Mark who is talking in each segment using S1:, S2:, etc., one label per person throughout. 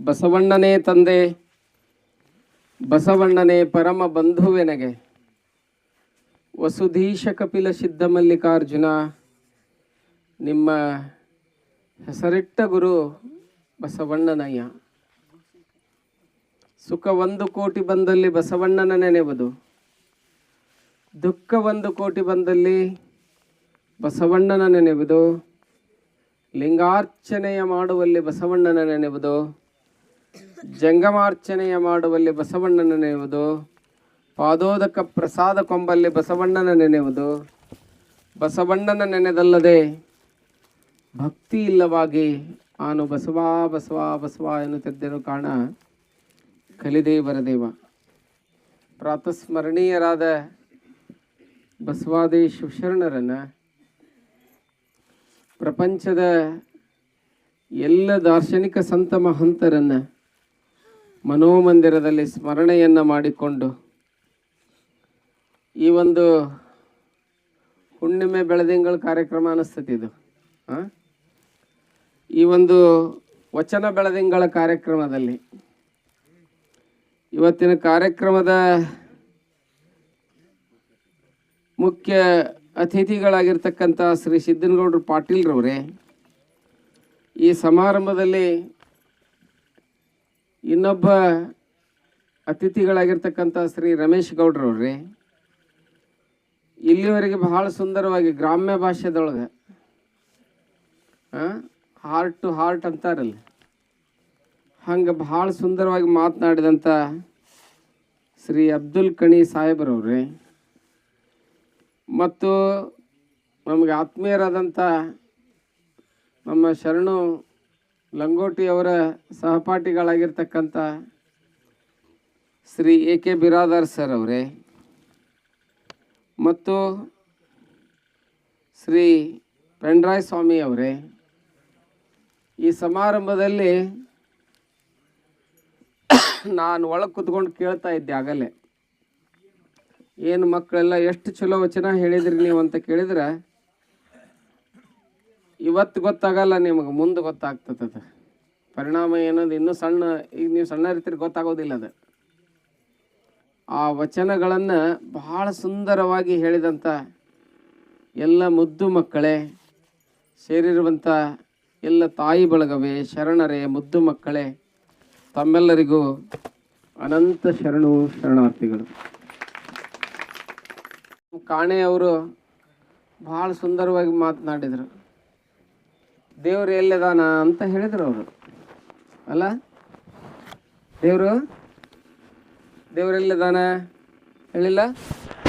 S1: ಬಸವಣ್ಣನೇ ತಂದೆ, ಬಸವಣ್ಣನೇ ಪರಮ ಬಂಧುವೆನಗೆ, ವಸುಧೀಶ ಕಪಿಲ ಸಿದ್ಧ ಮಲ್ಲಿಕಾರ್ಜುನ, ನಿಮ್ಮ ಹೆಸರಿಟ್ಟ ಗುರು ಬಸವಣ್ಣನಯ್ಯ. ಸುಖ ಒಂದು ಕೋಟಿ ಬಂದಲ್ಲಿ ಬಸವಣ್ಣನ ನೆನೆವುದು ದುಃಖ ಒಂದು ಕೋಟಿ ಬಂದಲ್ಲಿ ಬಸವಣ್ಣನ ನೆನೆಯುವುದು. ಲಿಂಗಾರ್ಚನೆಯ ಮಾಡುವಲ್ಲಿ ಬಸವಣ್ಣನ ನೆನೆಯುವುದು. ಜಂಗಮಾರ್ಚನೆಯ ಮಾಡುವಲ್ಲಿ ಬಸವಣ್ಣನ ನೆನೆಯುವುದು. ಪಾದೋದಕ ಪ್ರಸಾದ ಕೊಂಬಲ್ಲಿ ಬಸವಣ್ಣನ ನೆನೆಯುವುದು. ಬಸವಣ್ಣನ ನೆನೆದಲ್ಲದೆ ಭಕ್ತಿ ಇಲ್ಲವಾಗಿ ಆನು ಬಸವ ಬಸವ ಬಸವ ಎನ್ನುತ್ತಿದ್ದರು ಕಾಣ ಕಲಿದೇವರ ದೇವ. ಪ್ರಾತಸ್ಮರಣೀಯರಾದ ಬಸವಾದಿ ಶಿವಶರಣರನ್ನು ಪ್ರಪಂಚದ ಎಲ್ಲ ದಾರ್ಶನಿಕ ಸಂತ ಮಹಂತರನ್ನು ಮನೋಮಂದಿರದಲ್ಲಿ ಸ್ಮರಣೆಯನ್ನು ಮಾಡಿಕೊಂಡು ಈ ಒಂದು ಹುಣ್ಣಿಮೆ ಬೆಳದಿಂಗಳ ಕಾರ್ಯಕ್ರಮ ಅನ್ನಿಸ್ತತಿ ಇದು ಆ? ಈ ಒಂದು ವಚನ ಬೆಳದಿಂಗಳ ಕಾರ್ಯಕ್ರಮದಲ್ಲಿ ಇವತ್ತಿನ ಕಾರ್ಯಕ್ರಮದ ಮುಖ್ಯ ಅತಿಥಿಗಳಾಗಿರ್ತಕ್ಕಂಥ ಶ್ರೀ ಸಿದ್ದನಗೌಡರು ಪಾಟೀಲ್ರವರೇ, ಈ ಸಮಾರಂಭದಲ್ಲಿ ಇನ್ನೊಬ್ಬ ಅತಿಥಿಗಳಾಗಿರ್ತಕ್ಕಂಥ ಶ್ರೀ ರಮೇಶ್ ಗೌಡ್ರವ್ರಿ, ಇಲ್ಲಿವರೆಗೆ ಬಹಳ ಸುಂದರವಾಗಿ ಗ್ರಾಮ್ಯ ಭಾಷೆದೊಳಗೆ ಹಾರ್ಟ್ ಟು ಹಾರ್ಟ್ ಅಂತಾರಲ್ಲ, ಹಂಗೆ ಬಹಳ ಸುಂದರವಾಗಿ ಮಾತನಾಡಿದಂಥ ಶ್ರೀ ಅಬ್ದುಲ್ ಕಣಿ ಸಾಹೇಬರವ್ರಿ ಮತ್ತು ನಮಗೆ ಆತ್ಮೀಯರಾದಂಥ ನಮ್ಮ ಶರಣು ಲಂಗೋಟಿಯವರ ಸಹಪಾಠಿಗಳಾಗಿರ್ತಕ್ಕಂಥ Shri A K Biradar sir ಅವರೇ ಮತ್ತು ಶ್ರೀ ಪೆಂಡ್ರಾಯ್ ಸ್ವಾಮಿ ಅವರೇ. ಈ ಸಮಾರಂಭದಲ್ಲಿ ನಾನು ಒಳಗೆ ಕುತ್ಕೊಂಡು ಕೇಳ್ತಾ ಇದ್ದೆ ಆಗಲೇ. ಏನು ಮಕ್ಕಳೆಲ್ಲ ಎಷ್ಟು ಚಲೋ ವಚನ ಹೇಳಿದ್ರಿ ನೀವು ಅಂತ ಕೇಳಿದ್ರೆ, ಇವತ್ತು ಗೊತ್ತಾಗಲ್ಲ ನಿಮಗೆ, ಮುಂದೆ ಗೊತ್ತಾಗ್ತದ ಪರಿಣಾಮ ಏನದು? ಇನ್ನೂ ಸಣ್ಣ, ಈಗ ನೀವು ಸಣ್ಣ ರೀತಿಯಲ್ಲಿ ಗೊತ್ತಾಗೋದಿಲ್ಲ ಅದು. ಆ ವಚನಗಳನ್ನು ಬಹಳ ಸುಂದರವಾಗಿ ಹೇಳಿದಂಥ ಎಲ್ಲ ಮುದ್ದು ಮಕ್ಕಳೇ ಸೇರಿರುವಂಥ ಎಲ್ಲ ತಾಯಿ ಬಳಗವೇ, ಶರಣರೇ, ಮುದ್ದು ಮಕ್ಕಳೇ, ತಮ್ಮೆಲ್ಲರಿಗೂ ಅನಂತ ಶರಣು, ಶರಣಾರ್ಥಿಗಳು. ಕಾಣೆ ಅವರು ಭಾಳ ಸುಂದರವಾಗಿ ಮಾತನಾಡಿದರು. ದೇವರು ಎಲ್ಲಿದಾನ ಅಂತ ಹೇಳಿದರು ಅವರು. ಅಲ್ಲ? ದೇವರು? ದೇವ್ರು ಎಲ್ಲಿದಾನ? ಹೇಳಿಲ್ಲ?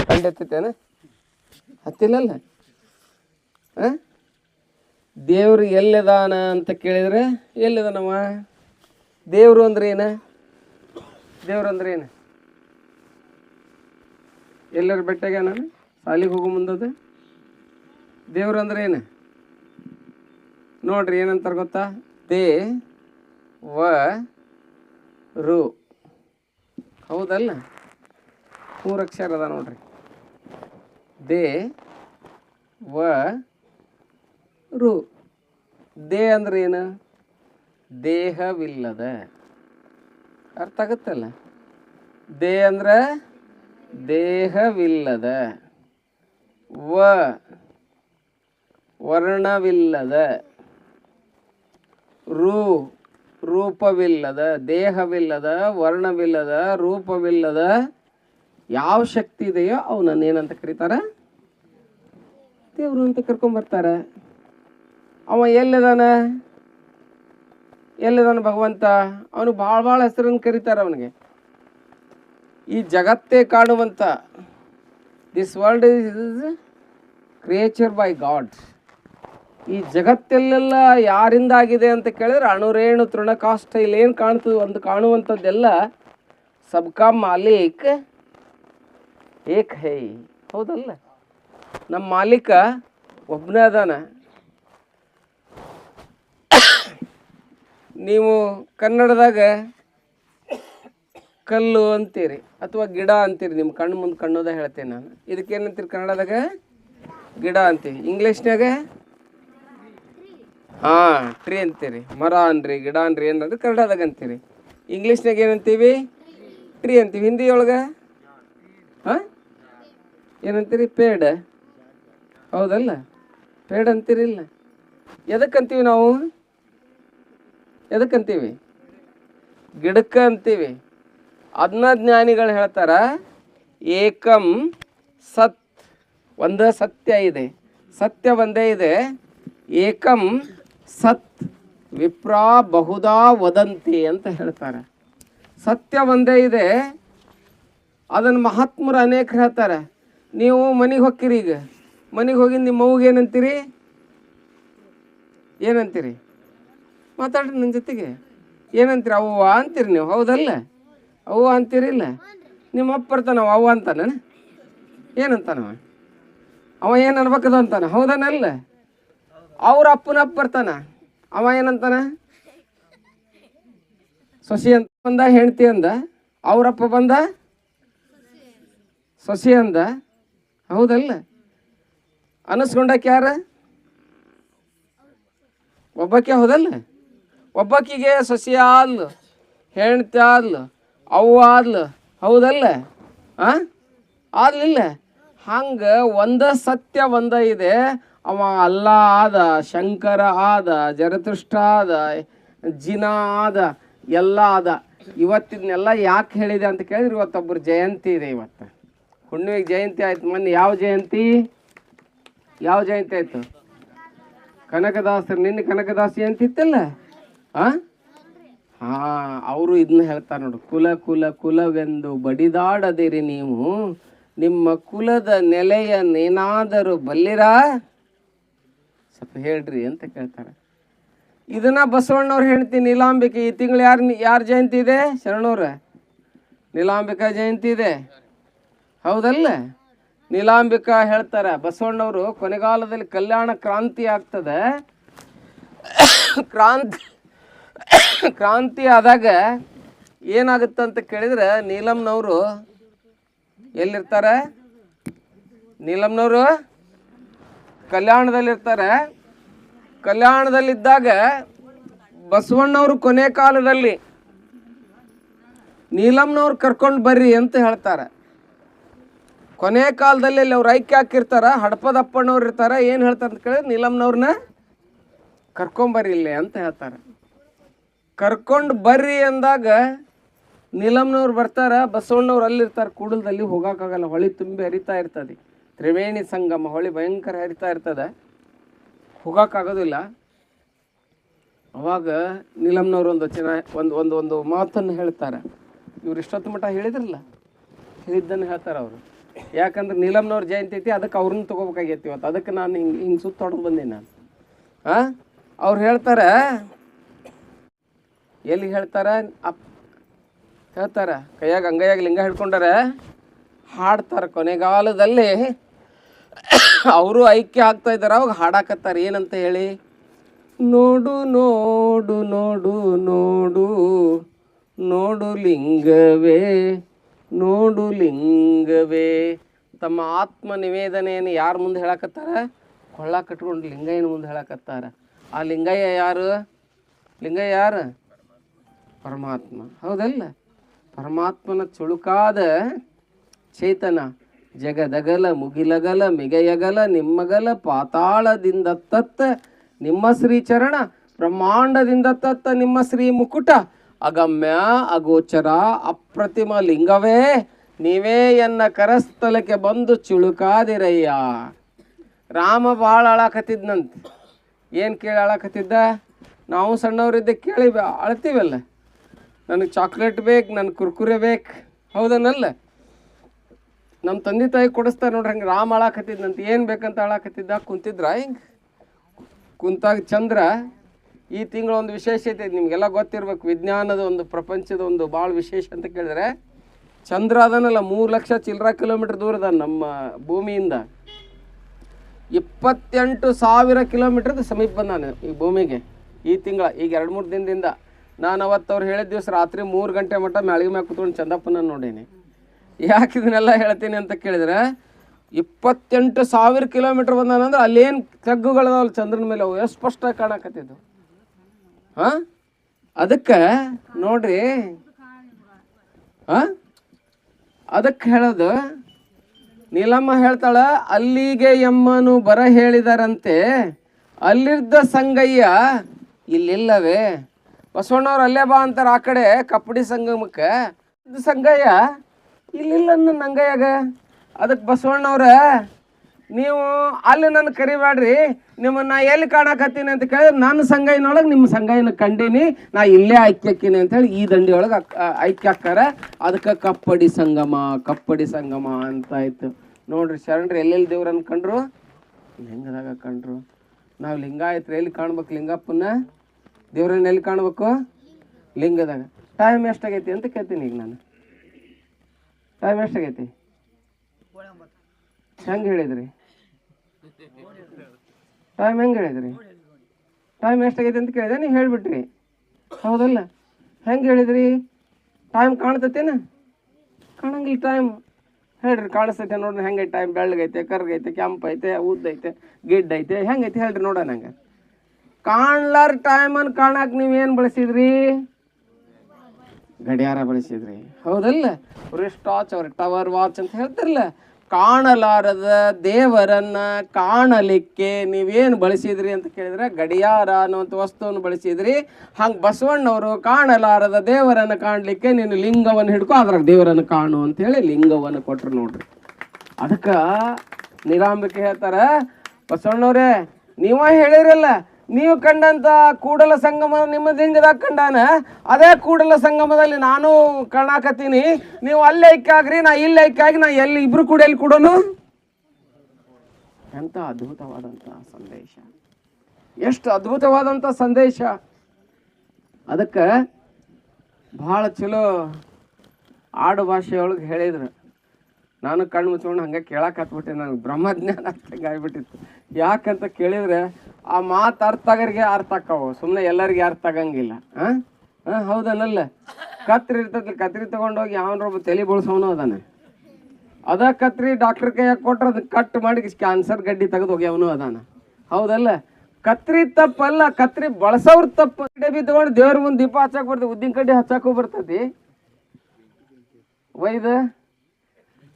S1: ಕಂಡು ಹತ್ತಿತ್ತೇನ ಹತ್ತಿಲ್ಲಲ್ಲ ದೇವರು ಎಲ್ಲಿದಾನ ಅಂತ ಕೇಳಿದರೆ ಎಲ್ಲಿದಾನವ? ದೇವರು ಅಂದ್ರೆ ಏನು? ದೇವ್ರು ಅಂದ್ರೆ ಏನು? ಎಲ್ಲರ ಬೆಟ್ಟಗೆ ನಾನು ಸಾಲಿಗೆ ಹೋಗೋ ಮುಂದದ. ದೇವ್ರು ಅಂದ್ರೆ ಏನು? ನೋಡ್ರಿ ಏನಂತಾರೆ ಗೊತ್ತಾ? ದೇ, ವ, ರು. ಹೌದಲ್ಲ? ಮೂರು ಅಕ್ಷರ ಅದ ನೋಡ್ರಿ. ದೇ, ವ, ರು. ದೇ ಅಂದ್ರೆ ಏನು? ದೇಹವಿಲ್ಲದ. ಅರ್ಥ ಆಗುತ್ತಲ್ಲ? ದೇ ಅಂದ್ರೆ ದೇಹವಿಲ್ಲದ, ವ, ವರ್ಣವಿಲ್ಲದ, ರು, ರೂಪವಿಲ್ಲದ, ದೇಹವಿಲ್ಲದ, ವರ್ಣವಿಲ್ಲದ, ರೂಪವಿಲ್ಲದ ಯಾವ ಶಕ್ತಿ ಇದೆಯೋ ಅವನನ್ನು ಏನಂತ ಕರೀತಾರ? ದೇವರು ಅಂತ ಕರ್ಕೊಂಬರ್ತಾರೆ ಅವ ಎಲ್ಲಿದಾನ? ಎಲ್ಲಿದಾನ ಭಗವಂತ? ಅವನು ಭಾಳ ಭಾಳ ಹೆಸರನ್ನು ಕರೀತಾರೆ ಅವನಿಗೆ. ಈ ಜಗತ್ತೇ ಕಾಣುವಂಥ this world is creature by God ಈ ಜಗತ್ತಲ್ಲೆಲ್ಲ ಯಾರಿಂದ ಆಗಿದೆ ಅಂತ ಕೇಳಿದ್ರೆ ಅಣುರೇಣು ತೃಣಕಾಷ್ಟ ಇಲ್ಲಿ ಏನು ಕಾಣ್ತದೆ ಒಂದು ಕಾಣುವಂಥದ್ದೆಲ್ಲ ಸಬ್ಕಾ ಮಾಲೀಕ್ ಏಕ್ ಹೈ. ಹೌದಲ್ಲ? ನಮ್ಮ ಮಾಲೀಕ ಒಬ್ಬನೇ ಅದಾನ. ನೀವು ಕನ್ನಡದಾಗ ಕಲ್ಲು ಅಂತೀರಿ ಅಥವಾ ಗಿಡ ಅಂತೀರಿ, ನಿಮ್ಮ ಕಣ್ಣು ಮುಂದೆ ಕಣ್ಣೋದ ಹೇಳ್ತೇನೆ ನಾನು. ಇದಕ್ಕೇನಂತೀರಿ ಕನ್ನಡದಾಗ? ಗಿಡ ಅಂತೀವಿ ಇಂಗ್ಲೀಷ್ನಾಗ ಹಾಂ, ಟ್ರೀ ಅಂತೀರಿ. ಮರ ಅನ್ರಿ ಗಿಡ ಅನ್ರಿ ಏನಂದ್ರೆ ಕನ್ನಡದಾಗ ಅಂತೀರಿ. ಇಂಗ್ಲೀಷ್ನಾಗ ಏನಂತೀವಿ? ಟ್ರೀ ಅಂತೀವಿ. ಹಿಂದಿ ಒಳಗೆ ಹಾಂ? ಏನಂತೀರಿ? ಪೇಡ. ಹೌದಲ್ಲ? ಪೇಡ ಅಂತೀರಿ ಇಲ್ಲ? ಎದಕ್ಕಂತೀವಿ ನಾವು? ಎದಕ್ಕಂತೀವಿ ಗಿಡಕ್ಕೆ ಅಂತೀವಿ. ಅದನ್ನ ಜ್ಞಾನಿಗಳು ಹೇಳ್ತಾರ, ಏಕಂ ಸತ್, ಒಂದೇ ಸತ್ಯ ಇದೆ. ಸತ್ಯ ಒಂದೇ ಇದೆ. ಏಕಂ ಸತ್, ವಿಪ್ರಾ ಬಹುದಾ ವದಂತಿ ಅಂತ ಹೇಳ್ತಾರೆ. ಸತ್ಯ ಒಂದೇ ಇದೆ. ಅದನ್ನು ಮಹಾತ್ಮರು ಅನೇಕ ಹೇಳ್ತಾರೆ. ನೀವು ಮನೆಗೆ ಹೋಗ್ತೀರಿ ಈಗ. ಮನೆಗೆ ಹೋಗಿ ನಿಮ್ಮ ಮಗುಗೆ ಏನಂತೀರಿ? ಏನಂತೀರಿ? ಮಾತಾಡ್ರಿ ನನ್ನ ಜೊತೆಗೆ. ಏನಂತೀರಿ? ಅವ್ವ ಅಂತೀರಿ ನೀವು. ಹೌದಲ್ಲ? ಅವ್ವ ಅಂತೀರಿಲ್ಲ ನಿಮ್ಮ ಅಪ್ಪ ಬರ್ತಾನ ಅವ ಅವ್ವ ಅಂತಾನ? ಏನಂತಾನವ ಅವ ಏನು ಅನ್ಬೇಕದು ಅಂತಾನ? ಹೌದನಲ್ಲ ಅವ್ರ ಅಪ್ಪನ ಅಪ್ಪ ಬರ್ತಾನ? ಅವ ಏನಂತಾನ? ಸೊಸಿ ಅಂತ ಬಂದ, ಹೆಂಡತಿ ಅಂದ. ಅವ್ರಪ್ಪ ಬಂದ? ಸೊಸಿ ಅಂದ. ಹೌದಲ್ಲ ಅನಸ್ಕೊಂಡಕ್ಕೆ ಯಾರ? ಒಬ್ಬಕ್ಕೆ ಹೌದಲ್ಲ ಒಬ್ಬಕ್ಕಿಗೆ ಸೊಸಿ ಆಲ್ ಹೆಂಡ್ತಿ ಆದ್ಲು ಅವ್ವ ಆದ್ಲು. ಹೌದಲ್ಲ? ಹಾಂ ಆದ್ಲಿಲ್ಲ. ಹಂಗೆ ಒಂದ ಸತ್ಯ ಒಂದ ಇದೆ. ಅವ ಅಲ್ಲ ಆದ, ಶಂಕರ ಆದ, ಜರತುಷ್ಟ ಆದ, ಜಿನ ಆದ, ಎಲ್ಲ ಆದ. ಇವತ್ತಿದ್ನೆಲ್ಲ ಯಾಕೆ ಹೇಳಿದೆ ಅಂತ ಕೇಳಿದ್ರೆ ಇವತ್ತೊಬ್ಬರು ಜಯಂತಿ ಇದೆ ಇವತ್ತು. ಹುಣ್ಣಿಮೆಗೆ ಜಯಂತಿ ಆಯ್ತು. ಮೊನ್ನೆ ಯಾವ ಜಯಂತಿ? ಯಾವ ಜಯಂತಿ ಆಯ್ತು? ಕನಕದಾಸರು, ನಿನ್ನೆ ಕನಕದಾಸ ಜಯಂತಿ ಇತ್ತಲ್ಲ ಹಾ ಅವರು ಇದನ್ನ ಹೇಳ್ತಾರೆ ನೋಡು, ಕುಲ ಕುಲ, ಕುಲವೆಂದು ಬಡಿದಾಡದಿರಿ ನೀವು, ನಿಮ್ಮ ಕುಲದ ನೆಲೆಯನ್ನೇನಾದರೂ ಬಲ್ಲಿರಾ? ಸ್ವಲ್ಪ ಹೇಳ್ರಿ ಅಂತ ಕೇಳ್ತಾರೆ. ಇದನ್ನ ಬಸವಣ್ಣವ್ರು ಹೇಳ್ತಿ, ನೀಲಾಂಬಿಕೆ, ಈ ತಿಂಗಳು ಯಾರು ಯಾರ ಜಯಂತಿ ಇದೆ? ಶರಣವ್ರ, ನೀಲಾಂಬಿಕಾ ಜಯಂತಿ ಇದೆ? ಹೌದಲ್ಲ? ನೀಲಾಂಬಿಕಾ ಹೇಳ್ತಾರೆ, ಬಸವಣ್ಣವರು ಕೊನೆಗಾಲದಲ್ಲಿ ಕಲ್ಯಾಣ ಕ್ರಾಂತಿ ಆಗ್ತದೆ. ಕ್ರಾಂತಿ ಕ್ರಾಂತಿ ಆದಾಗ ಏನಾಗುತ್ತೆ ಅಂತ ಕೇಳಿದ್ರೆ ನೀಲಂನವರು ಎಲ್ಲಿರ್ತಾರೆ? ನೀಲಂನವರು ಕಲ್ಯಾಣದಲ್ಲಿರ್ತಾರೆ. ಕಲ್ಯಾಣದಲ್ಲಿದ್ದಾಗ ಬಸವಣ್ಣವರು ಕೊನೆ ಕಾಲದಲ್ಲಿ ನೀಲಮ್ನವ್ರು ಕರ್ಕೊಂಡು ಬರ್ರಿ ಅಂತ ಹೇಳ್ತಾರೆ. ಕೊನೆ ಕಾಲದಲ್ಲಿ ಅಲ್ಲಿ ಅವ್ರು ಐಕ್ಯ ಹಾಕಿರ್ತಾರ, ಹಡಪದಪ್ಪನವ್ರು ಇರ್ತಾರ, ಏನು ಹೇಳ್ತಾರೆ ಅಂತ ಕೇಳಿದ್ರೆ ನೀಲಮ್ನವ್ರನ್ನ ಕರ್ಕೊಂಬರ್ರಿ ಇಲ್ಲಿ ಅಂತ ಹೇಳ್ತಾರೆ. ಕರ್ಕೊಂಡು ಬರ್ರಿ ಅಂದಾಗ ನೀಲಮ್ನವ್ರು ಬರ್ತಾರ, ಬಸವಣ್ಣವ್ರು ಅಲ್ಲಿರ್ತಾರೆ, ಕೂಡಲದಲ್ಲಿ ಹೋಗೋಕ್ಕಾಗಲ್ಲ ಹೊಳಿ ತುಂಬಿ ಹರಿತಾ ಇರ್ತದೆ. ತ್ರಿವೇಣಿ ಸಂಗಮ ಹೊಳಿ ಭಯಂಕರ ಹರಿತಾ ಇರ್ತದೆ. ಹೋಗೋಕ್ಕಾಗೋದಿಲ್ಲ ಅವಾಗ ನೀಲಮ್ನವ್ರು ಒಂದು ಚೆನ್ನ ಒಂದು ಒಂದು ಒಂದು ಮಾತನ್ನು ಹೇಳ್ತಾರೆ. ಇವ್ರು ಇಷ್ಟೊತ್ತು ಮಟ್ಟ ಹೇಳಿದ್ರಲ್ಲ? ಹೇಳಿದ್ದನ್ನು ಹೇಳ್ತಾರೆ ಅವರು. ಯಾಕಂದ್ರೆ ನೀಲಮ್ನವ್ರ ಜಯಂತಿ ಐತಿ, ಅದಕ್ಕೆ ಅವ್ರನ್ನ ತೊಗೋಬೇಕಾಗೈತಿ ಇವತ್ತು. ಅದಕ್ಕೆ ನಾನು ಹಿಂಗೆ ಹಿಂಗೆ ಸುತ್ತ ಬಂದೀನಿ ನಾನು. ಹಾಂ ಅವ್ರು ಹೇಳ್ತಾರೆ ಎಲ್ಲಿ ಹೇಳ್ತಾರ? ಅಪ್ ಹೇಳ್ತಾರ? ಕೈಯಾಗ ಅಂಗೈಯಾಗ ಲಿಂಗ ಹಿಡ್ಕೊಂಡಾರ ಹಾಡ್ತಾರ ಕೊನೆಗಾಲದಲ್ಲಿ. ಅವರು ಐಕ್ಯ ಆಗ್ತಾ ಇದ್ದಾರೆ. ಅವಾಗ ಹಾಡಾಕತ್ತಾರ. ಏನಂತ ಹೇಳಿ? ನೋಡು ನೋಡು ನೋಡು ನೋಡು ನೋಡು ಲಿಂಗವೇ ನೋಡು ಲಿಂಗವೇ. ತಮ್ಮ ಆತ್ಮ ನಿವೇದನೆಯನ್ನು ಯಾರ ಮುಂದೆ ಹೇಳಕತ್ತಾರ? ಕೊಳ್ಳ ಕಟ್ಕೊಂಡು ಲಿಂಗಯ್ಯನ ಮುಂದೆ ಹೇಳಕತ್ತಾರ. ಆ ಲಿಂಗಯ್ಯ ಯಾರು? ಲಿಂಗಯ್ಯ ಯಾರು? ಪರಮಾತ್ಮ. ಹೌದಲ್ಲ? ಪರಮಾತ್ಮನ ಚುಳುಕಾದ ಚೇತನ ಜಗದಗಲ, ಮುಗಿಲಗಲ, ಮಿಗಯಗಲ, ನಿಮ್ಮಗಲ, ಪಾತಾಳದಿಂದ ತತ್ತ ನಿಮ್ಮ ಶ್ರೀ ಚರಣ ಬ್ರಹ್ಮಾಂಡದಿಂದ ತತ್ತ ನಿಮ್ಮ ಶ್ರೀ ಮುಕುಟ, ಅಗಮ್ಯ, ಅಗೋಚರ, ಅಪ್ರತಿಮ ಲಿಂಗವೇ, ನೀವೇ ಎನ್ನ ಕರಸ್ಥಲಕ್ಕೆ ಬಂದು ಚುಳುಕಾದಿರಯ್ಯ. ರಾಮ ಭಾಳ ಅಳಾಕತ್ತಿದ್ನಂತೆ. ಏನು ಕೇಳಿ ಅಳಾಕತ್ತಿದ್ದ? ನಾವು ಸಣ್ಣವರಿದ್ದ ಕೇಳಿ ಅಳ್ತೀವಲ್ಲ? ನನಗೆ ಚಾಕ್ಲೇಟ್ ಬೇಕು, ನನಗೆ ಕುರ್ಕುರೆ ಬೇಕು. ಹೌದನಲ್ಲ? ನಮ್ಮ ತಂದೆ ತಾಯಿ ಕೊಡಿಸ್ತಾರೆ ನೋಡ್ರಿ, ಹಂಗೆ ರಾಮ ಅಳಾಕತ್ತಿದ್ನಂತ. ಏನು ಬೇಕಂತ ಅಳಾಕತ್ತಿದ್ದ? ಕುಂತಿದ್ರ ಹಿಂಗೆ? ಕುಂತಾಗ ಚಂದ್ರ, ಈ ತಿಂಗಳ ಒಂದು ವಿಶೇಷತೆ ಐತೆ ನಿಮಗೆಲ್ಲ ಗೊತ್ತಿರ್ಬೇಕು. ವಿಜ್ಞಾನದ ಒಂದು, ಪ್ರಪಂಚದ ಒಂದು ಭಾಳ ವಿಶೇಷ ಅಂತ ಕೇಳಿದ್ರೆ, ಚಂದ್ರ ಅದನ್ನಲ್ಲ ಮೂರು ಲಕ್ಷ ಚಿಲ್ಲರ ಕಿಲೋಮೀಟರ್ ದೂರದ ನಮ್ಮ ಭೂಮಿಯಿಂದ. ಇಪ್ಪತ್ತೆಂಟು ಸಾವಿರ ಕಿಲೋಮೀಟ್ರದ ಸಮೀಪ ಬಂದಾನೆ ಈ ಭೂಮಿಗೆ. ಈ ತಿಂಗಳ, ಈಗ ಎರಡು ಮೂರು ದಿನದಿಂದ. ನಾನು ಅವತ್ತು ಅವ್ರು ಹೇಳಿದ ದಿವಸ ರಾತ್ರಿ ಮೂರು ಗಂಟೆ ಮಟ್ಟ ಮ್ಯಾಳಿಗೆ ಮ್ಯಾಗ ಕುತ್ಕೊಂಡು ಚಂದಪ್ಪನ ನೋಡೀನಿ. ಯಾಕೆ ಇದನ್ನೆಲ್ಲ ಹೇಳ್ತೀನಿ ಅಂತ ಕೇಳಿದ್ರೆ, ಇಪ್ಪತ್ತೆಂಟು ಸಾವಿರ ಕಿಲೋಮೀಟರ್ ಬಂದಾನಂದ್ರೆ ಅಲ್ಲೇನು ತಗ್ಗುಗಳದಾವಲ್ಲ ಚಂದ್ರನ ಮೇಲೆ ಅವು? ಎಷ್ಟು ಸ್ಪಷ್ಟ ಕಾಣಕತ್ತಿದ್ದು ಹಾಂ? ಅದಕ್ಕೆ ನೋಡ್ರಿ. ಹಾಂ? ಅದಕ್ಕೆ ಹೇಳೋದು, ನೀಲಮ್ಮ ಹೇಳ್ತಾಳ, ಅಲ್ಲಿಗೆ ಎಮ್ಮನು ಬರ ಹೇಳಿದಾರಂತೆ ಅಲ್ಲಿದ್ದ ಸಂಗಯ್ಯ ಇಲ್ಲಿಲ್ಲವೇ? ಬಸವಣ್ಣವ್ರು ಅಲ್ಲೇ ಬಾ ಅಂತಾರೆ ಆ ಕಡೆ ಕಪ್ಪಡಿ ಸಂಗಮಕ್ಕೆ. ಇದು ಸಂಗಯ್ಯ? ಇಲ್ಲಿಲ್ಲ ನಂಗಯ್ಯಾಗ. ಅದಕ್ಕೆ ಬಸವಣ್ಣವ್ರ, ನೀವು ಅಲ್ಲಿ ನನ್ನ ಕರಿಬೇಡ್ರಿ ನಿಮ್ಮನ್ನ ಎಲ್ಲಿ ಕಾಣಕತ್ತೀನಿ ಅಂತ ಕೇಳಿದ್ರೆ ನನ್ನ ಸಂಗಯ್ಯನೊಳಗೆ ನಿಮ್ಮ ಸಂಗಯ್ಯನ ಕಂಡೀನಿ. ನಾ ಇಲ್ಲೇ ಐಕ್ಯಕ್ಕೀನಿ ಅಂತೇಳಿ ಈ ದಂಡಿ ಒಳಗೆ ಐಕ್ಯ ಹಾಕ್ತಾರೆ. ಅದಕ್ಕೆ ಕಪ್ಪಡಿ ಸಂಗಮ ಕಪ್ಪಡಿ ಸಂಗಮ ಅಂತ ಆಯ್ತು. ನೋಡ್ರಿ ಶರಣ್ರಿ, ಎಲ್ಲೆಲ್ಲಿ ದೇವ್ರನ್ನ ಕಂಡ್ರು ಲಿಂಗದಾಗ ಕಂಡ್ರು. ನಾವು ಲಿಂಗಾಯತ್ರಿ ಎಲ್ಲಿ ಕಾಣ್ಬೇಕು ಲಿಂಗಪ್ಪನ ದೇವ್ರನ್ನ ಎಲ್ಲಿ ಕಾಣ್ಬೇಕು? ಲಿಂಗದಾಗ. ಟೈಮ್ ಎಷ್ಟಾಗೈತಿ ಅಂತ ಕೇಳ್ತೀನಿ ಈಗ ನಾನು. ಟೈಮ್ ಎಷ್ಟಾಗೈತಿ? ಹೆಂಗೆ ಹೇಳಿದ್ರಿ? ಟೈಮ್ ಹೆಂಗೆ ಹೇಳಿದ್ರಿ? ಟೈಮ್ ಎಷ್ಟಾಗೈತಿ ಅಂತ ಕೇಳಿದೆ, ನೀವು ಹೇಳಿಬಿಟ್ರಿ. ಹೌದಲ್ಲ? ಹೆಂಗೆ ಹೇಳಿದ್ರಿ? ಟೈಮ್ ಕಾಣ್ತತೇನ? ಕಾಣಂಗಿಲ್ಲ ಟೈಮ್ ಹೇಳ್ರಿ, ಕಾಣಿಸ್ತೈತೆ ನೋಡ್ರಿ, ಹೆಂಗೈತೆ? ಟೈಮ್ ಬೆಳ್ಳಗೈತೆ, ಕರ್ಗೈತೆ, ಕೆಂಪೈತೆ, ಉದ್ದೈತೆ, ಗಿಡ್ಡೈತೆ, ಹೆಂಗೈತೆ ಹೇಳ್ರಿ ನೋಡೋಣ ಹಂಗೆ. ಕಾಣ್ಲಾರ ಟೈಮನ್ನು ಕಾಣಕ್ಕೆ ನೀವೇನು ಬಳಸಿದ್ರಿ? ಗಡಿಯಾರ ಬಳಸಿದ್ರಿ. ಹೌದಲ್ಲ? ರಿಸ್ಟ್ ವಾಚ್ ಅವ್ರ ಟವರ್ ವಾಚ್ ಅಂತ ಹೇಳ್ತಿರಲ್ಲ? ಕಾಣಲಾರದ ದೇವರನ್ನ ಕಾಣಲಿಕ್ಕೆ ನೀವೇನು ಬಳಸಿದ್ರಿ ಅಂತ ಕೇಳಿದ್ರೆ ಗಡಿಯಾರ ಅನ್ನುವಂಥ ವಸ್ತುವನ್ನು ಬಳಸಿದ್ರಿ. ಹಂಗೆ ಬಸವಣ್ಣವರು ಕಾಣಲಾರದ ದೇವರನ್ನು ಕಾಣಲಿಕ್ಕೆ ನೀನು ಲಿಂಗವನ್ನು ಹಿಡ್ಕೊ ಅದ್ರಾಗ ದೇವರನ್ನು ಕಾಣು ಅಂತ ಹೇಳಿ ಲಿಂಗವನ್ನು ಕೊಟ್ರು ನೋಡ್ರಿ. ಅದಕ್ಕೆ ನಿರಾಂಬಿಕೆ ಹೇಳ್ತಾರ ಬಸವಣ್ಣವ್ರೆ ನೀವ ಹೇಳಿರಲ್ಲ ನೀವು ಕಂಡಂತ ಕೂಡಲ ಸಂಗಮ ನಿಮ್ಮ ದಿಂಗದಾಗ ಕಂಡಾನ? ಅದೇ ಕೂಡಲ ಸಂಗಮದಲ್ಲಿ ನಾನು ಕಾಣಾಕತ್ತೀನಿ ನೀವು ಅಲ್ಲಿ ಐಕ್ಯಾಗ್ರಿ, ನಾ ಇಲ್ಲಿ ಐಕ್ಯಾಗಿ, ನಾ ಎಲ್ಲಿ ಇಬ್ರು ಕೂಡ ಎಲ್ಲಿ ಕೂಡೋನು? ಎಂಥ ಅದ್ಭುತವಾದಂಥ ಸಂದೇಶ. ಎಷ್ಟು ಅದ್ಭುತವಾದಂಥ ಸಂದೇಶ. ಅದಕ್ಕೆ ಭಾಳ ಚಲೋ ಆಡು ಭಾಷೆಯೊಳಗೆ ಹೇಳಿದ್ರು. ನಾನು ಕಣ್ಣು ಮುಚ್ಕೊಂಡು ಹಂಗೆ ಕೇಳಕ್ಕೆ ಹತ್ಬಿಟ್ಟೆ ನನಗೆ ಬ್ರಹ್ಮಜ್ಞಾನ ಆಗ್ಬಿಟ್ಟಿತ್ತು. ಯಾಕಂತ ಕೇಳಿದ್ರೆ ಆ ಮಾತು ಅರ್ಥ ಆಗರಿಗೆ ಅರ್ಥ ಆಕ್ಕವು ಸುಮ್ಮನೆ ಎಲ್ಲರಿಗೆ ಅರ್ಥ ಆಗಂಗಿಲ್ಲ. ಹಾಂ ಹಾಂ ಹೌದನಲ್ಲ? ಕತ್ರಿ ಇರ್ತೈತಿ, ಕತ್ರಿ ತಗೊಂಡೋಗಿ ಯಾವನೊಬ್ಬ ತಲೆ ಬಳಸೋನು ಅದಾನೆ. ಅದ ಕತ್ರಿ ಡಾಕ್ಟರ್ ಕೈಯಾಗ ಕೊಟ್ರೆ ಅದಕ್ಕೆ ಕಟ್ ಮಾಡಿ ಕ್ಯಾನ್ಸರ್ ಗಡ್ಡಿ ತೆಗೆದು ಹೋಗ್ಯವನು ಅದಾನ. ಹೌದಲ್ಲ? ಕತ್ರಿ ತಪ್ಪಲ್ಲ, ಕತ್ರಿ ಬಳಸೋರ್ ತಪ್ಪು. ಡಬ್ಬಿ ತಗೊಂಡು ದೇವ್ರ ಮುಂದೆ ದೀಪ ಹಚ್ಚಾಕ್ ಬರ್ತದೆ ಉದ್ದಿನ ಕಡ್ಡಿ ಹಚ್ಚಾಕೂ ಬರ್ತೈತಿ. ವೈದ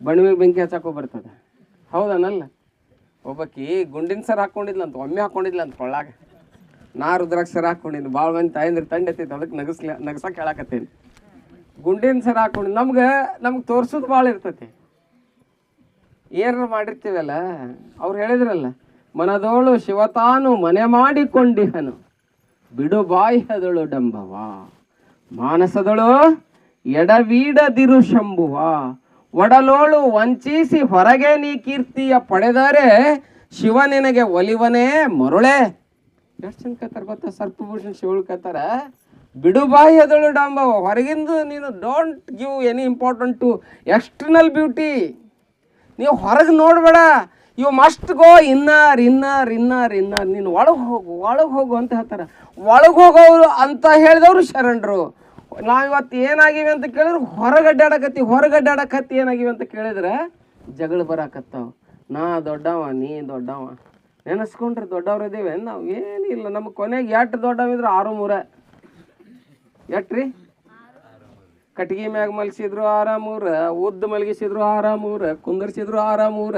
S1: ಬಣ್ಣ ಬೆಂಕಿ ಹಚ್ಚಾಕೋ ಬರ್ತದೆ. ಹೌದನಲ್ಲ? ಒಬ್ಬಾಕಿ ಗುಂಡಿನ ಸರ್ ಹಾಕೊಂಡಿದ್ಲಂತ, ಒಮ್ಮೆ ಹಾಕೊಂಡಿದ್ಲಂತ ಕೊಳ್ಳಾಗ. ನಾ ರುದ್ರಾಕ್ಷರ ಸರ್ ಹಾಕೊಂಡಿನಿ ಭಾಳ ಮಂದಿ ತಾಯಂದ್ರೆ ತಂಡ ಎತ್ತೈತೆ ಅದಕ್ಕೆ ನಗಸ್ಲ ನಗಸಕ್ಕೆ ಹೇಳಕತ್ತೀನಿ. ಗುಂಡಿನ ಸರ್ ಹಾಕೊಂಡು, ನಮ್ಗೆ ನಮ್ಗೆ ತೋರ್ಸೋದು ಭಾಳ ಇರ್ತೈತಿ. ಏನಾರ ಮಾಡಿರ್ತೀವಲ್ಲ, ಅವ್ರು ಹೇಳಿದ್ರಲ್ಲ, ಮನದೋಳು ಶಿವತಾನು ಮನೆ ಮಾಡಿಕೊಂಡಿಹನು, ಬಿಡು ಬಾಹ್ಯದಳು ಡಂಬವ, ಮಾನಸದಳು ಎಡವೀಡದಿರು ಶಂಭುವ ಒಡಲೋಳು ವಂಚಿಸಿ ಹೊರಗೆ ನೀ ಕೀರ್ತಿಯ ಪಡೆದರೆ ಶಿವ ನಿನಗೆ ಒಲಿವನೇ ಮರುಳೆ. ಎಷ್ಟು ಚಂದ ಕತ್ತಾರ ಗೊತ್ತಾ? ಸರ್ಪಭೂಷಣ್ ಶಿವಳು ಕತ್ತಾರ ಬಿಡು ಡಂಬವ ಹೊರಗಿಂದು ನೀನು don't give any important to external beauty ನೀವು ಹೊರಗೆ ನೋಡಬೇಡ. You must go inner inner inner inner ನೀನು ಒಳಗೆ ಹೋಗು ಒಳಗೆ ಹೋಗು ಅಂತ ಹೇಳ್ತಾರೆ. ಒಳಗೆ ಹೋಗೋರು ಅಂತ ಹೇಳಿದವರು ಶರಣರು. ನಾವು ಇವತ್ತು ಏನಾಗಿವೆ ಅಂತ ಕೇಳಿದ್ರೆ ಹೊರಗಡ್ಡಾಡಕತ್ತಿ ಹೊರಗಡ್ಡಾಡಕತ್ತಿ ಏನಾಗಿವೆ ಅಂತ ಕೇಳಿದ್ರೆ ಜಗಳ ಬರಾಕತ್ತಾವ. ನಾ ದೊಡ್ಡವ, ನೀ ದೊಡ್ಡವ. ನೆನೆಸ್ಕೊಂಡ್ರೆ ದೊಡ್ಡವ್ರು ಇದ್ದೀವಿ. ನಾವು ಏನಿಲ್ಲ ನಮ್ಗೆ ಕೊನೆಗೆ ಎಷ್ಟು ದೊಡ್ಡವಿದ್ರು ಆರು ಮೂರ. ಎಟ್ರಿ ಕಟ್ಗಿ ಮ್ಯಾಗ ಮಲ್ಸಿದ್ರು ಆರಾಮೂರ ಉದ್ದ ಮಲಗಿಸಿದ್ರು ಆರಾಮೂರ ಕುಂದರ್ಸಿದ್ರು ಆರಾಮೂರ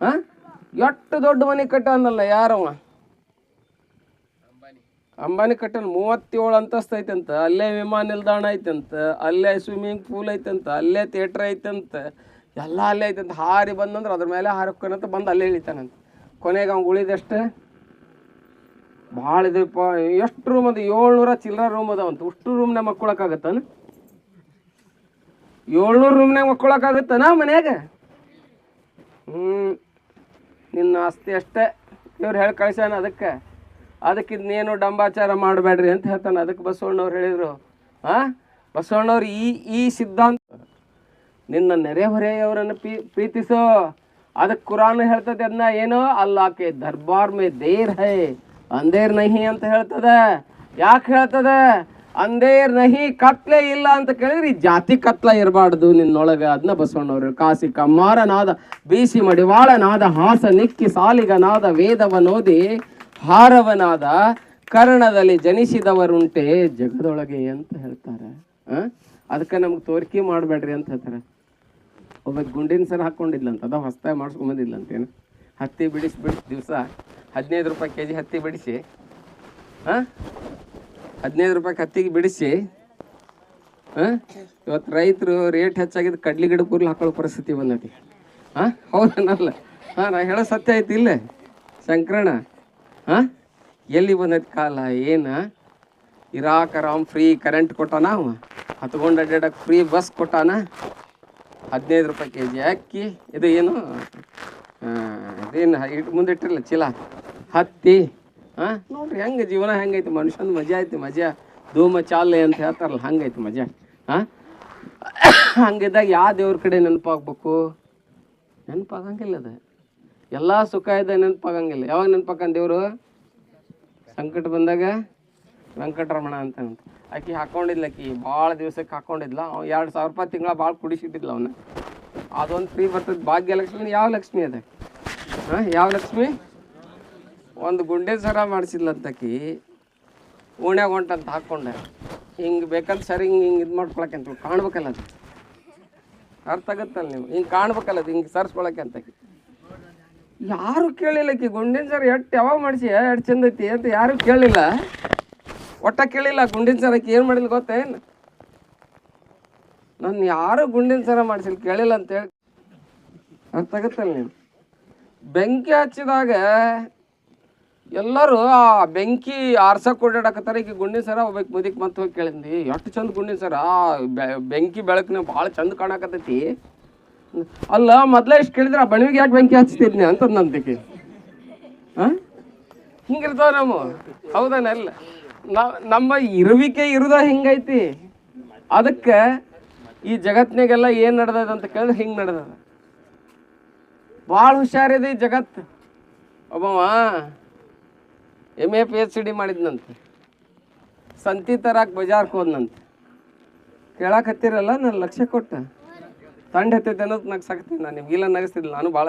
S1: ಹಾಂ? ಎಷ್ಟು ದೊಡ್ಡ ಮನೆ ಕಟ್ಟನಲ್ಲ ಯಾರವ? ಅಂಬಾನಿ ಕಟ್ಟಲ್ ಮೂವತ್ತೇಳು ಅಂತಸ್ತು ಐತಂತ, ಅಲ್ಲೇ ವಿಮಾನ ನಿಲ್ದಾಣ ಐತಂತ, ಅಲ್ಲೇ ಸ್ವಿಮ್ಮಿಂಗ್ ಪೂಲ್ ಐತಂತ, ಅಲ್ಲೇ ಥಿಯೇಟ್ರ್ ಐತಂತ, ಎಲ್ಲ ಅಲ್ಲೇ ಐತಂತ. ಹಾರಿ ಬಂದಂದ್ರೆ ಅದ್ರ ಮೇಲೆ ಹಾರಕ್ಕನಂತ ಬಂದು ಅಲ್ಲೇ ಇಳಿತಾನಂತ. ಕೊನೆಗೆ ಅವ್ನು ಉಳಿದಷ್ಟು ಭಾಳ ಇದಪ್ಪ ಎಷ್ಟು ರೂಮ್ ಅದು? ಏಳ್ನೂರ ಚಿಲ್ಲರ ರೂಮ್ ಅದಾವಂತ. ಅಷ್ಟು ರೂಮ್ನಾಗ ಮಕ್ಕೊಳಕ್ಕಾಗತ್ತಾನ? ಏಳ್ನೂರು ರೂಮ್ನಾಗ ನಾ ಮನ್ಯಾಗ? ಹ್ಞೂ ನಿನ್ನ ಆಸ್ತಿ ಅಷ್ಟೇ. ಇವ್ರು ಹೇಳಿ ಕಳಿಸ್ಯಾನ ಅದಕ್ಕೆ. ಅದಕ್ಕೆ ಇನ್ನೇನು ಡಂಬಾಚಾರ ಮಾಡಬೇಡ್ರಿ ಅಂತ ಹೇಳ್ತಾನೆ. ಅದಕ್ಕೆ ಬಸವಣ್ಣವ್ರು ಹೇಳಿದರು ಹಾಂ ಬಸವಣ್ಣವ್ರು ಈ ಈ ಸಿದ್ಧಾಂತ ನಿನ್ನ ನೆರೆಹೊರೆಯವರನ್ನು ಪ್ರೀ ಪ್ರೀತಿಸೋ. ಅದಕ್ಕೆ ಕುರಾನ್ ಹೇಳ್ತದೆ ಅದನ್ನ ಏನು? ಅಲ್ಲಾಕೆ ದರ್ಬಾರ್ ಮೇ ದೇರ್ ಹೈ, ಅಂದೇರ್ ನಹಿ ಅಂತ ಹೇಳ್ತದೆ. ಯಾಕೆ ಹೇಳ್ತದೆ? ಅಂದೇರ್ ನಹಿ ಕತ್ಲೆ ಇಲ್ಲ ಅಂತ ಕೇಳಿದ್ರೆ ಜಾತಿ ಕತ್ಲ ಇರಬಾರ್ದು ನಿನ್ನೊಳಗೆ ಅದನ್ನ ಬಸವಣ್ಣವ್ರು. ಕಾಸಿ ಕಮ್ಮಾರನಾದ ಬೀಸಿ ಮಡಿವಾಳನಾದ ಹಾಸ ನಿಕ್ಕಿ ಸಾಲಿಗನಾದ ವೇದವನೋದಿ ಹಾರವನಾದ ಕರ್ಣದಲ್ಲಿ ಜನಿಸಿದವರುಂಟೆ ಜಗದೊಳಗೆ ಅಂತ ಹೇಳ್ತಾರೆ? ಅದಕ್ಕೆ ನಮ್ಗೆ ತೋರಿಕೆ ಮಾಡಬೇಡ್ರಿ ಅಂತ ಹೇಳ್ತಾರೆ. ಒಬ್ಬ ಗುಂಡಿನ ಸರ ಹಾಕ್ಕೊಂಡಿದ್ಲಂತ ಅದ ಹೊಸ್ದಾಗಿ ಮಾಡಿಸ್ಕೊಂಬಂದಿದ್ಲಂತೇನು ಹತ್ತಿ ಬಿಡಿಸಿ ಬಿಡಿಸಿ ದಿವಸ ಹದಿನೈದು ರೂಪಾಯಿ ಕೆ ಜಿ ಹತ್ತಿ ಬಿಡಿಸಿ ಹಾಂ ಹದಿನೈದು ರೂಪಾಯಿ ಹತ್ತಿಗೆ ಬಿಡಿಸಿ ಹಾಂ ಇವತ್ತು ರೈತರು ರೇಟ್ ಹೆಚ್ಚಾಗಿದ್ದು ಕಡ್ಲಿ ಗಿಡ ಕೂರ್ಲು ಹಾಕೊಳ್ಳೋ ಪರಿಸ್ಥಿತಿ ಬಂದೈತಿ. ಹಾಂ ಹೌದನಲ್ಲ? ಹಾಂ ನಾ ಹೇಳೋ ಸತ್ಯ ಐತಿ ಇಲ್ಲೇ, ಶಂಕರಣ್ಣ. ಹಾಂ? ಎಲ್ಲಿ ಬಂದೈತೆ ಕಾಲ? ಏನು? ಇರಾಕ ರಾಮ್ ಫ್ರೀ ಕರೆಂಟ್ ಕೊಟ್ಟಾನ ಅವ? ಹತ್ಕೊಂಡು ಅಡ್ಡಾಡಕ್ಕೆ ಫ್ರೀ ಬಸ್ ಕೊಟ್ಟಾನ? ಹದಿನೈದು ರೂಪಾಯಿ ಕೆ ಜಿ ಅಕ್ಕಿ. ಇದು ಏನು? ಅದೇನು ಇಟ್ಟು ಮುಂದೆ ಇಟ್ಟಿರಲ್ಲ ಚೀಲ. ಹತ್ತಿ. ಹಾಂ? ನೋಡ್ರಿ, ಹೆಂಗೆ ಜೀವನ ಹೆಂಗೈತಿ? ಮನುಷ್ಯನ ಮಜಾ ಐತಿ, ಮಜಾ. ಧೂಮ ಚಾಲೆ ಅಂತ ಹೇಳ್ತಾರಲ್ಲ, ಹಂಗೈತಿ ಮಜಾ. ಹಾಂ? ಹಂಗಿದ್ದಾಗ ಯಾವ ದೇವ್ರ ಕಡೆ ನೆನಪಾಗ್ಬೇಕು? ನೆನಪಾಗಂಗಿಲ್ಲ ಅದು. ಎಲ್ಲ ಸುಖ ಇದೆ, ನೆನಪಾಗಂಗಿಲ್ಲ. ಯಾವಾಗ ನೆನಪಾಕಂತ ದೇವರು? ಸಂಕಟ ಬಂದಾಗ ವೆಂಕಟರಮಣ ಅಂತ ಅಂತ ಆಕಿ ಹಾಕೊಂಡಿದ್ಲ ಆಕಿ ಭಾಳ ದಿವ್ಸಕ್ಕೆ ಹಾಕೊಂಡಿದ್ಲ. ಅವ್ ಎರಡು ಸಾವಿರ ರೂಪಾಯಿ ತಿಂಗಳ ಭಾಳ ಕುಡಿಸಿಟ್ಟಿದ್ಲ ಅವನ್ನ ಅದೊಂದು ಫ್ರೀ ಬರ್ತದೆ ಭಾಗ್ಯಲಕ್ಷ್ಮಿ ಯಾವ ಲಕ್ಷ್ಮಿ ಅದ? ಹಾಂ, ಯಾವ ಲಕ್ಷ್ಮಿ? ಒಂದು ಗುಂಡೆ ಸರ ಮಾಡಿಸಿದ್ಲಂತಕಿ ಓಣ್ಯಾಗ ಹೊಂಟಂತ ಹಾಕ್ಕೊಂಡೆ ಹಿಂಗೆ ಬೇಕಂತ ಸರಿ ಹಿಂಗೆ ಹಿಂಗೆ ಇದು ಮಾಡ್ಕೊಳಕ್ಕೆ ಅಂತ ಕಾಣ್ಬೇಕಲ್ಲ ಅದು. ಅರ್ಥ ಆಗತ್ತಲ್ಲ ನೀವು? ಹಿಂಗೆ ಕಾಣ್ಬೇಕಲ್ಲ ಅದು, ಹಿಂಗೆ ಸರ್ಸ್ಕೊಳಕ್ಕೆ ಅಂತಕಿ ಯಾರು ಕೇಳಿಲ್ಲ ಕಿ ಗುಂಡಿನ ಸರ್ ಎಟ್ಟು ಯಾವಾಗ ಮಾಡಿಸಿ? ಎಷ್ಟು ಚಂದ ಐತಿ ಅಂತ ಯಾರು ಕೇಳಿಲ್ಲ. ಒಟ್ಟ ಕೇಳಿಲ್ಲ ಗುಂಡಿನ ಸರ್ ಏನು ಮಾಡಿಲ್ಲ ಗೊತ್ತೇನು ನಾನು ಯಾರು ಗುಂಡಿನ ಸರ ಮಾಡಿಸಿಲ್ಲ ಕೇಳಿಲ್ಲ ಅಂತೇಳಿ ಅರ್ಥ ನೀವು ಬೆಂಕಿ ಹಚ್ಚಿದಾಗ ಎಲ್ಲರೂ ಆ ಬೆಂಕಿ ಆರ್ಸಕ್ಕೆ ಓಡಾಡಕತ್ತಾರ ಈಗ ಗುಂಡಿನ ಸರ. ಒಬ್ಬಕ್ಕೆ ಮುದಿಕ್ ಮತ್ತೆ ಹೋಗಿ ಕೇಳಿದ್ವಿ ಎಷ್ಟು ಚಂದ ಗುಂಡಿನ ಸರ. ಬೆಂಕಿ ಬೆಳಕಿನ ಭಾಳ ಚಂದ ಕಾಣಕತ್ತೈತಿ. ಅಲ್ಲ, ಮೊದಲೇ ಇಷ್ಟು ಕೇಳಿದ್ರೆ ಆ ಬಣವಿಗೆ ಯಾಕೆ ಬೆಂಕಿ ಹಚ್ತಿದ್ನಿ ಅಂತ ನಂಬಿಕೆ ಹಾಂ ಹಿಂಗಿರ್ತಾವ ನಾವು. ಹೌದಾನಲ್ಲ ನಾವು ನಮ್ಮ ಇರುವಿಕೆ ಇರುದ ಹಿಂಗೈತಿ. ಅದಕ್ಕೆ ಈ ಜಗತ್ನಾಗೆಲ್ಲ ಏನು ನಡೆದದ ಅಂತ ಕೇಳಿದ್ರೆ ಹಿಂಗೆ ನಡೆದದ. ಭಾಳ ಹುಷಾರಿದೆ ಈ ಜಗತ್ತು ಒಬ್ಬವ M A P H D ಮಾಡಿದ್ನಂತೆ. ಸಂತಿ ತರಾಕ್ ಬಜಾರ್ಗೆ ಹೋದ್ನಂತೆ. ಕೇಳಾಕತ್ತೀರಲ್ಲ, ನಾನು ಲಕ್ಷ್ಯ ಕೊಟ್ಟ. ತಂಡ ಹತ್ತೈತೆ ಅನ್ನೋದು ನಗ್ಸಾಕತ್ತೀನಿ ನಾನು ನಿಮ್ಗಿಲ್ಲ ನಗಿಸ್ತಿದ್ದಿಲ್ಲ ನಾನು ಭಾಳ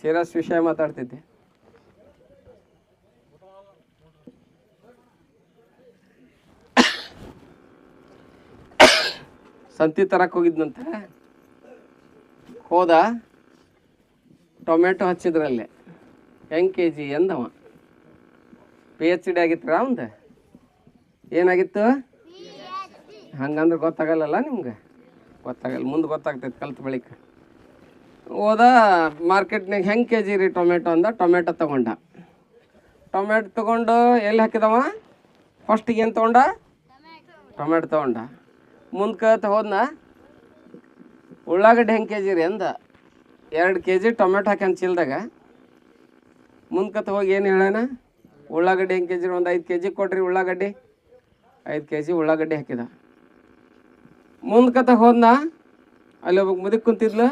S1: ಸೀರಿಯಸ್ ವಿಷಯ ಮಾತಾಡ್ತಿದ್ದೆ. ಸಂತಿ ತರಕ್ಕೆ ಹೋಗಿದ್ನಂತೆ. ಹೋದ ಟೊಮೆಟೊ ಹಚ್ಚಿದ್ರಲ್ಲೇ. ಹೆಂಗ್ ಕೆ ಜಿ ಎಂದವ. ಪಿ ಎಚ್ ಡಿ ಆಗಿತ್ತು ಅವಂದ? ಏನಾಗಿತ್ತು? ಹಂಗಂದ್ರೆ ಗೊತ್ತಾಗಲ್ಲಲ್ಲ ನಿಮ್ಗೆ? ಗೊತ್ತಾಗಲ್ಲ, ಮುಂದೆ ಗೊತ್ತಾಗ್ತೈತೆ ಕಲ್ತ ಬಳಿಕ. ಹೋದ ಮಾರ್ಕೆಟ್ನಾಗ ಹೆಂಗೆ ಕೆ ಜಿ ರೀ ಟೊಮೆಟೊ ಅಂದ? ಟೊಮೆಟೊ ತೊಗೊಂಡ. ಟೊಮೆಟೊ ತೊಗೊಂಡು, ಎಲ್ಲಿ ಹಾಕಿದವ? ಫಸ್ಟಿಗೆ ಏನು ತೊಗೊಂಡ? ಟೊಮೆಟೊ ತೊಗೊಂಡ. ಮುಂದೆ ಕತ್ ಹೋದ್ನ? ಉಳ್ಳಾಗಡ್ಡಿ ಹೆಂಗೆ ಕೆ ಜಿ ರೀ ಅಂದ? ಎರಡು ಕೆ ಜಿ ಟೊಮೆಟೊ ಹಾಕ್ಯಂತ ಚೀಲ್ದಾಗ. ಮುಂದೆ ಕತ್ತ ಹೋಗಿ ಏನು ಹೇಳೋಣ ಉಳ್ಳಾಗಡ್ಡಿ ಹೆಂಗೆ ಕೆ ಜಿ ಒಂದು ಐದು ಕೆ ಜಿ ಕೊಡ್ರಿ ಉಳ್ಳಾಗಡ್ಡಿ. ಐದು ಕೆ ಜಿ ಉಳ್ಳಾಗಡ್ಡಿ ಹಾಕಿದ. ಮುಂದ್ಕತ ಹೋದ್ನ? ಅಲ್ಲಿ ಒಬ್ಬ ಮುದಕ್ ಕುಂತಿದ್ಲು.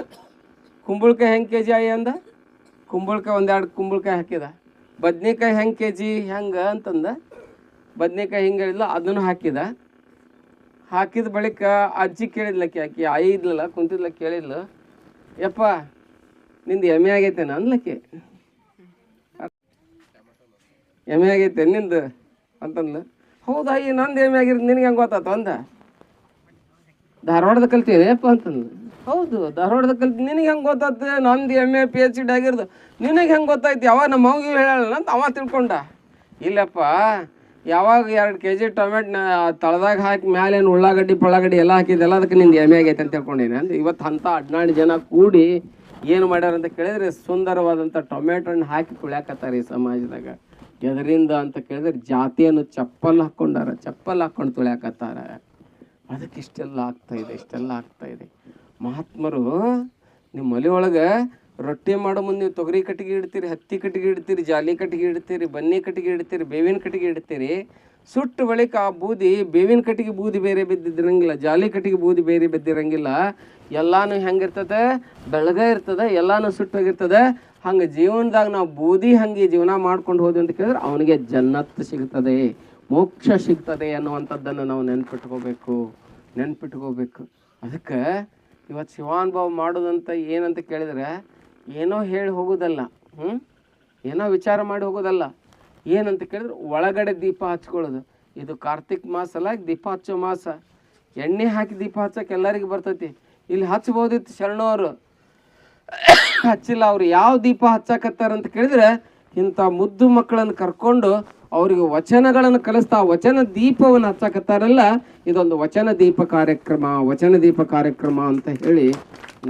S1: ಕುಂಬಳಕಾಯಿ ಹೆಂಗೆ ಕೆ ಜಿ ಆಯಿ ಅಂದ? ಕುಂಬಳಕಾಯಿ ಒಂದೆರಡು ಕುಂಬಳಕಾಯಿ ಹಾಕಿದ. ಬದ್ನೆಕಾಯಿ ಹೆಂಗೆ ಕೆ ಜಿ ಹೆಂಗೆ ಅಂತಂದ. ಬದ್ನೆಕಾಯಿ ಹಿಂಗೆ ಹೇಳಿದ್ಲ, ಅದನ್ನು ಹಾಕಿದ. ಹಾಕಿದ ಬಳಿಕ ಅಜ್ಜಿ ಕೇಳಿದ್ಲಕ್ಕೆ ಕ್ಯಾಕಿ ಆಯಿ ಇದ್ಲಲ್ಲ, ಕುಂತಿದ್ಲ ಕೇಳಿದ್ಲು ಯಪ್ಪ, ನಿಂದು ಎಮ್ಮೆ ಆಗೈತೇನ? ಅನ್ಲಕ್ಕೆ ಎಮ್ಮೆ ಆಗೈತೆ ನಿಂದು? ಅಂತಂದ್ಲು. ಹೌದಾ ಈ ನಂದು ಎಮ್ಮೆ ಆಗಿರೋದು ನಿನಗೆ ಹೆಂಗೆ ಗೊತ್ತಾಯ್ತು ಅಂದ. ಧಾರವಾಡದ ಕಲ್ತೀಯಪ್ಪ ಅಂತಂದು. ಹೌದು, ಧಾರವಾಡದ ಕಲ್ತು ನಿನಗೆ ಹೆಂಗೆ ಗೊತ್ತಾಯ್ತು ನಂದು M A P H D ಆಗಿರೋದು. ನಿನಗೆ ಹೆಂಗೆ ಗೊತ್ತಾಯ್ತು? ಯಾವಾಗ ನಮ್ಮ ಮಗು ಹೇಳಲ್ಲ ಅಂತ ಅವ ತಿಳ್ಕೊಂಡ. ಇಲ್ಲಪ್ಪ, ಯಾವಾಗ ಎರಡು ಕೆ ಜಿ ಟೊಮೆಟ್ನ ತಳದಾಗ ಹಾಕಿ ಮ್ಯಾಲೇನು ಉಳ್ಳಾಗಡ್ಡಿ, ಪಳ್ಳಾಗಡ್ಡಿ ಎಲ್ಲ ಹಾಕಿದ್ದೆಲ್ಲ ಅದಕ್ಕೆ ನಿಂದು ಎಮ್ಮೆ ಆಗೈತೆ ಅಂತ ತಿಳ್ಕೊಂಡಿನಿ. ಅಂದ್ರೆ ಇವತ್ತು ಅಂಥ ಹದಿನಾಲ್ಕು ಜನ ಕೂಡಿ ಏನು ಮಾಡ್ಯಾರ ಅಂತ ಕೇಳಿದ್ರೆ ಸುಂದರವಾದಂಥ ಟೊಮೆಟೊ ಹಣ್ಣು ಹಾಕಿ ಕುಳ್ಯಾಕತ್ತಾರ ಈ ಸಮಾಜದಾಗ. ಎದರಿಂದ ಅಂತ ಕೇಳಿದ್ರೆ ಜಾತಿಯನ್ನು ಚಪ್ಪಲ್ ಹಾಕ್ಕೊಂಡಾರ ಚಪ್ಪಲ್ ಹಾಕ್ಕೊಂಡು ತುಳ್ಯಾಕತ್ತಾರ. ಅದಕ್ಕೆ ಇಷ್ಟೆಲ್ಲ ಆಗ್ತಾ ಇಷ್ಟೆಲ್ಲ ಆಗ್ತಾ ಇದೆ. ಮಹಾತ್ಮರು ನಿಮ್ಮ ಮಲೆಯೊಳಗೆ ರೊಟ್ಟಿ ಮಾಡೋ ಮುಂದೆ ನೀವು ತೊಗರಿ ಕಟ್ಟಿಗೆ ಇಡ್ತೀರಿ, ಹತ್ತಿ ಕಟ್ಟಿಗೆ ಇಡ್ತೀರಿ, ಜಾಲಿ ಕಟ್ಟಿಗೆ ಇಡ್ತೀರಿ, ಬನ್ನಿ ಕಟ್ಟಿಗೆ ಇಡ್ತೀರಿ, ಬೇವಿನ ಕಟ್ಟಿಗೆ ಇಡ್ತೀರಿ, ಸುಟ್ಟು ಬಳಿಕ ಆ ಬೂದಿ ಬೇವಿನ ಕಟ್ಟಿಗೆ ಬೂದಿ ಬೇರೆ ಬಿದ್ದಿದ್ದಿರಂಗಿಲ್ಲ ಜಾಲಿ ಕಟ್ಟಿಗೆ ಬೂದಿ ಬೇರೆ ಬಿದ್ದಿರಂಗಿಲ್ಲ, ಎಲ್ಲಾನು ಹೆಂಗಿರ್ತದೆ? ಬೆಳಗ ಇರ್ತದೆ, ಎಲ್ಲಾನು ಸುಟ್ಟೋಗಿರ್ತದೆ, ಹಂಗೆ ಜೀವನದಾಗ ನಾವು ಬೂದಿ ಹಂಗೆ ಜೀವನ ಮಾಡ್ಕೊಂಡು ಹೋದ್ವಿ ಅಂತ ಕೇಳಿದ್ರೆ ಅವನಿಗೆ ಜನ್ನತ್ತು ಸಿಗ್ತದೆ. ಮೋಕ್ಷ ಸಿಗ್ತದೆ ಅನ್ನುವಂಥದ್ದನ್ನು ನಾವು ನೆನ್ಪಿಟ್ಕೋಬೇಕು ನೆನ್ಪಿಟ್ಕೋಬೇಕು. ಅದಕ್ಕೆ ಇವತ್ತು ಶಿವಾನುಭವ ಮಾಡೋದಂತ ಏನಂತ ಕೇಳಿದ್ರೆ, ಏನೋ ಹೇಳಿ ಹೋಗೋದಲ್ಲ ಹ್ಞೂ ಏನೋ ವಿಚಾರ ಮಾಡಿ ಹೋಗೋದಲ್ಲ. ಏನಂತ ಕೇಳಿದ್ರೆ ಒಳಗಡೆ ದೀಪ ಹಚ್ಕೊಳ್ಳೋದು. ಇದು ಕಾರ್ತಿಕ್ ಮಾಸ ಅಲ್ಲ ದೀಪ ಹಚ್ಚೋ ಮಾಸ. ಎಣ್ಣೆ ಹಾಕಿ ದೀಪ ಹಚ್ಚಕ್ಕೆ ಎಲ್ಲರಿಗೆ ಬರ್ತೈತಿ. ಇಲ್ಲಿ ಹಚ್ಬೋದಿತ್ತು ಶರಣವರು ಹಚ್ಚಿಲ್ಲ, ಅವ್ರು ಯಾವ ದೀಪ ಹಚ್ಚಾಕತ್ತಾರಂತ ಕೇಳಿದ್ರೆ ಇಂಥ ಮುದ್ದು ಮಕ್ಕಳನ್ನು ಕರ್ಕೊಂಡು ಅವರಿಗೆ ವಚನಗಳನ್ನು ಕಲಿಸ್ತಾ, ವಚನ ದೀಪವನ್ನು ಹಚ್ಚಕತ್ತಾರಲ್ಲ, ಇದೊಂದು ವಚನ ದೀಪ ಕಾರ್ಯಕ್ರಮ, ವಚನ ದೀಪ ಕಾರ್ಯಕ್ರಮ ಅಂತ ಹೇಳಿ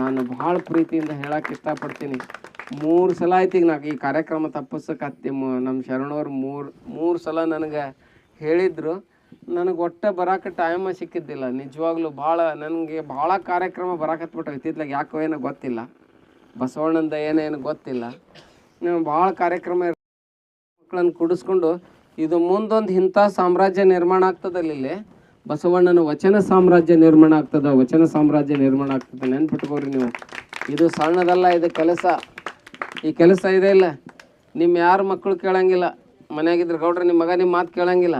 S1: ನಾನು ಭಾಳ ಪ್ರೀತಿಯಿಂದ ಹೇಳಕ್ಕೆ ಇಷ್ಟಪಡ್ತೀನಿ. ಮೂರು ಸಲ ಆಯ್ತು ನಾಲ್ಕು ಈ ಕಾರ್ಯಕ್ರಮ ತಪ್ಪಿಸಕ್ಕೆ ನಮ್ಮ ಶರಣವ್ರು ಮೂರು ಮೂರು ಸಲ ನನಗೆ ಹೇಳಿದ್ರು. ನನಗೆ ಒಟ್ಟೆ ಬರೋಕೆ ಟೈಮ ಸಿಕ್ಕಿದ್ದಿಲ್ಲ. ನಿಜವಾಗ್ಲೂ ಭಾಳ, ನನಗೆ ಭಾಳ ಕಾರ್ಯಕ್ರಮ ಬರಾಕತ್ಬಿಟ್ಟು ಇತ್ತಿತ್ಲಾಗ ಯಾಕೋ ಏನೋ ಗೊತ್ತಿಲ್ಲ. ಬಸವಣ್ಣಂದ ಏನೇನು ಗೊತ್ತಿಲ್ಲ. ಭಾಳ ಕಾರ್ಯಕ್ರಮ ಮಕ್ಕಳನ್ನು ಕೂಡಿಸ್ಕೊಂಡು ಇದು ಮುಂದೊಂದು ಇಂಥ ಸಾಮ್ರಾಜ್ಯ ನಿರ್ಮಾಣ ಆಗ್ತದಲ್ಲ ಇಲ್ಲಿ. ಬಸವಣ್ಣನ ವಚನ ಸಾಮ್ರಾಜ್ಯ ನಿರ್ಮಾಣ ಆಗ್ತದ ವಚನ ಸಾಮ್ರಾಜ್ಯ ನಿರ್ಮಾಣ ಆಗ್ತದೆ. ನೆನ್ಪಿಟ್ಕೋರಿ ನೀವು. ಇದು ಸಣ್ಣದಲ್ಲ, ಇದು ಕೆಲಸ. ಈ ಕೆಲಸ ಇದೆ ಇಲ್ಲ. ನಿಮ್ಮ ಯಾರು ಮಕ್ಕಳು ಕೇಳಂಗಿಲ್ಲ? ಮನೆಯಾಗಿದ್ರೆ ಗೌಡ್ರೆ, ನಿಮ್ಮ ಮಗ ನಿಮ್ಮ ಮಾತು ಕೇಳಂಗಿಲ್ಲ.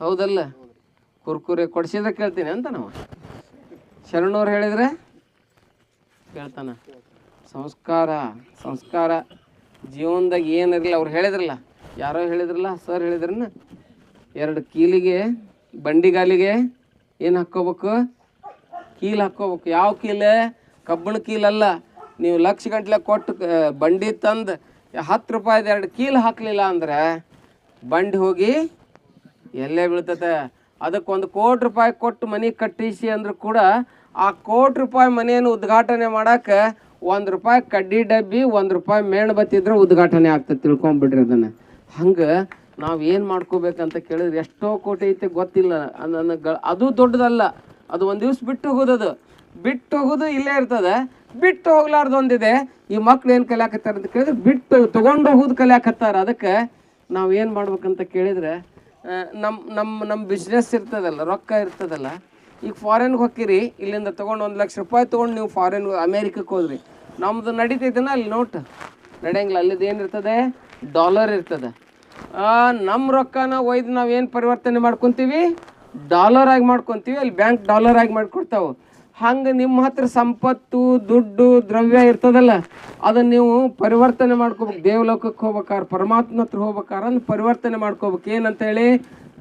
S1: ಹೌದಲ್ಲ? ಕುರ್ಕುರೆ ಕೊಡ್ಸಿದ್ರೆ ಕೇಳ್ತೀನಿ ಅಂತ ನಾವು. ಶರಣವ್ರು ಹೇಳಿದ್ರೆ? ಕೇಳ್ತಾನೆ. ಸಂಸ್ಕಾರ ಸಂಸ್ಕಾರ. ಜೀವನದಾಗ ಏನಿರಲಿಲ್ಲ ಅವ್ರು ಹೇಳಿದ್ರಲ್ಲ, ಯಾರೋ ಹೇಳಿದ್ರಲ್ಲ, ಸರ್ ಹೇಳಿದ್ರನ್ನ, ಎರಡು ಕೀಲಿಗೆ ಬಂಡಿಗಾಲಿಗೆ ಏನು ಹಾಕ್ಕೋಬೇಕು? ಕೀಲ್ ಹಾಕ್ಕೋಬೇಕು. ಯಾವ ಕೀಲೆ? ಕಬ್ಬಣ ಕೀಲಲ್ಲ ನೀವು ಲಕ್ಷ ಗಂಟ್ಲೆ ಕೊಟ್ಟು ಬಂಡಿ ತಂದು, ಹತ್ತು ರೂಪಾಯ್ದು ಎರಡು ಕೀಲ್ ಹಾಕಲಿಲ್ಲ ಅಂದ್ರೆ ಬಂಡಿ ಹೋಗಿ ಎಲ್ಲೇ ಬೀಳ್ತದೆ. ಅದಕ್ಕೆ ಒಂದು ಕೋಟಿ ರೂಪಾಯಿ ಕೊಟ್ಟು ಮನೆ ಕಟ್ಟಿಸಿ ಅಂದರೂ ಕೂಡ ಆ ಕೋಟಿ ರೂಪಾಯಿ ಮನೆಯನ್ನು ಉದ್ಘಾಟನೆ ಮಾಡಕ್ಕೆ ಒಂದು ರೂಪಾಯಿ ಕಡ್ಡಿ ಡಬ್ಬಿ, ಒಂದು ರೂಪಾಯಿ ಮೇಣಬತ್ತಿ ಇದ್ರೆ ಉದ್ಘಾಟನೆ ಆಗ್ತದೆ, ತಿಳ್ಕೊಂಬಿಡ್ರಿ ಅದನ್ನು. ಹಂಗೆ ನಾವು ಏನು ಮಾಡ್ಕೋಬೇಕಂತ ಕೇಳಿದ್ರೆ ಎಷ್ಟೋ ಕೋಟಿ ಐತೆ ಗೊತ್ತಿಲ್ಲ. ನನಗೆ ಅದು ದೊಡ್ಡದಲ್ಲ. ಅದು ಒಂದು ದಿವ್ಸ ಬಿಟ್ಟು ಹೋಗೋದದು ಬಿಟ್ಟು ಹೋಗೋದು ಇಲ್ಲೇ ಇರ್ತದೆ. ಬಿಟ್ಟು ಹೋಗ್ಲಾರ್ದೊಂದಿದೆ ಈ ಮಕ್ಳು ಏನು ಕಲಿಯಾಕತ್ತಾರ ಅಂತ ಕೇಳಿದ್ರೆ ಬಿಟ್ಟು ತೊಗೊಂಡು ಹೋಗೋದು ಕಲಿಯಾಕತ್ತಾರ. ಅದಕ್ಕೆ ನಾವು ಏನು ಮಾಡ್ಬೇಕಂತ ಕೇಳಿದ್ರೆ ನಮ್ಮ ನಮ್ಮ ನಮ್ಮ ಬಿಸ್ನೆಸ್ ಇರ್ತದಲ್ಲ, ರೊಕ್ಕ ಇರ್ತದಲ್ಲ ಈಗ ಫಾರಿನ್ಗೆ ಹೋಗಿರಿ ಇಲ್ಲಿಂದ ತೊಗೊಂಡು ಒಂದು ಲಕ್ಷ ರೂಪಾಯಿ ತೊಗೊಂಡು ನೀವು ಫಾರಿನ್ ಅಮೇರಿಕಕ್ಕೆ ಹೋದ್ರಿ. ನಮ್ಮದು ನಡೀತೈತೆನ ಅಲ್ಲಿ ನೋಟ್? ನಡೆಯಂಗಿಲ್ಲ ಅಲ್ಲಿದ್ದು ಏನಿರ್ತದೆ ಡಾಲರ್ ಇರ್ತದೆ. ನಮ್ಮ ರೊಕ್ಕನ ಒಯ್ದು ನಾವು ಏನು ಪರಿವರ್ತನೆ ಮಾಡ್ಕೊತೀವಿ? ಡಾಲರ್ ಆಗಿ ಮಾಡ್ಕೊತೀವಿ, ಅಲ್ಲಿ ಬ್ಯಾಂಕ್ ಡಾಲರ್ ಆಗಿ ಮಾಡಿಕೊಡ್ತಾವೆ. ಹಂಗೆ ನಿಮ್ಮ ಹತ್ರ ಸಂಪತ್ತು, ದುಡ್ಡು, ದ್ರವ್ಯ ಇರ್ತದಲ್ಲ ಅದನ್ನು ನೀವು ಪರಿವರ್ತನೆ ಮಾಡ್ಕೋಬೇಕು. ದೇವಲೋಕಕ್ಕೆ ಹೋಗ್ಬೇಕಾರೆ ಪರಮಾತ್ಮ ಹತ್ರ ಹೋಗ್ಬೇಕಾರೆ ಪರಿವರ್ತನೆ ಮಾಡ್ಕೋಬೇಕು. ಏನಂತೇಳಿ?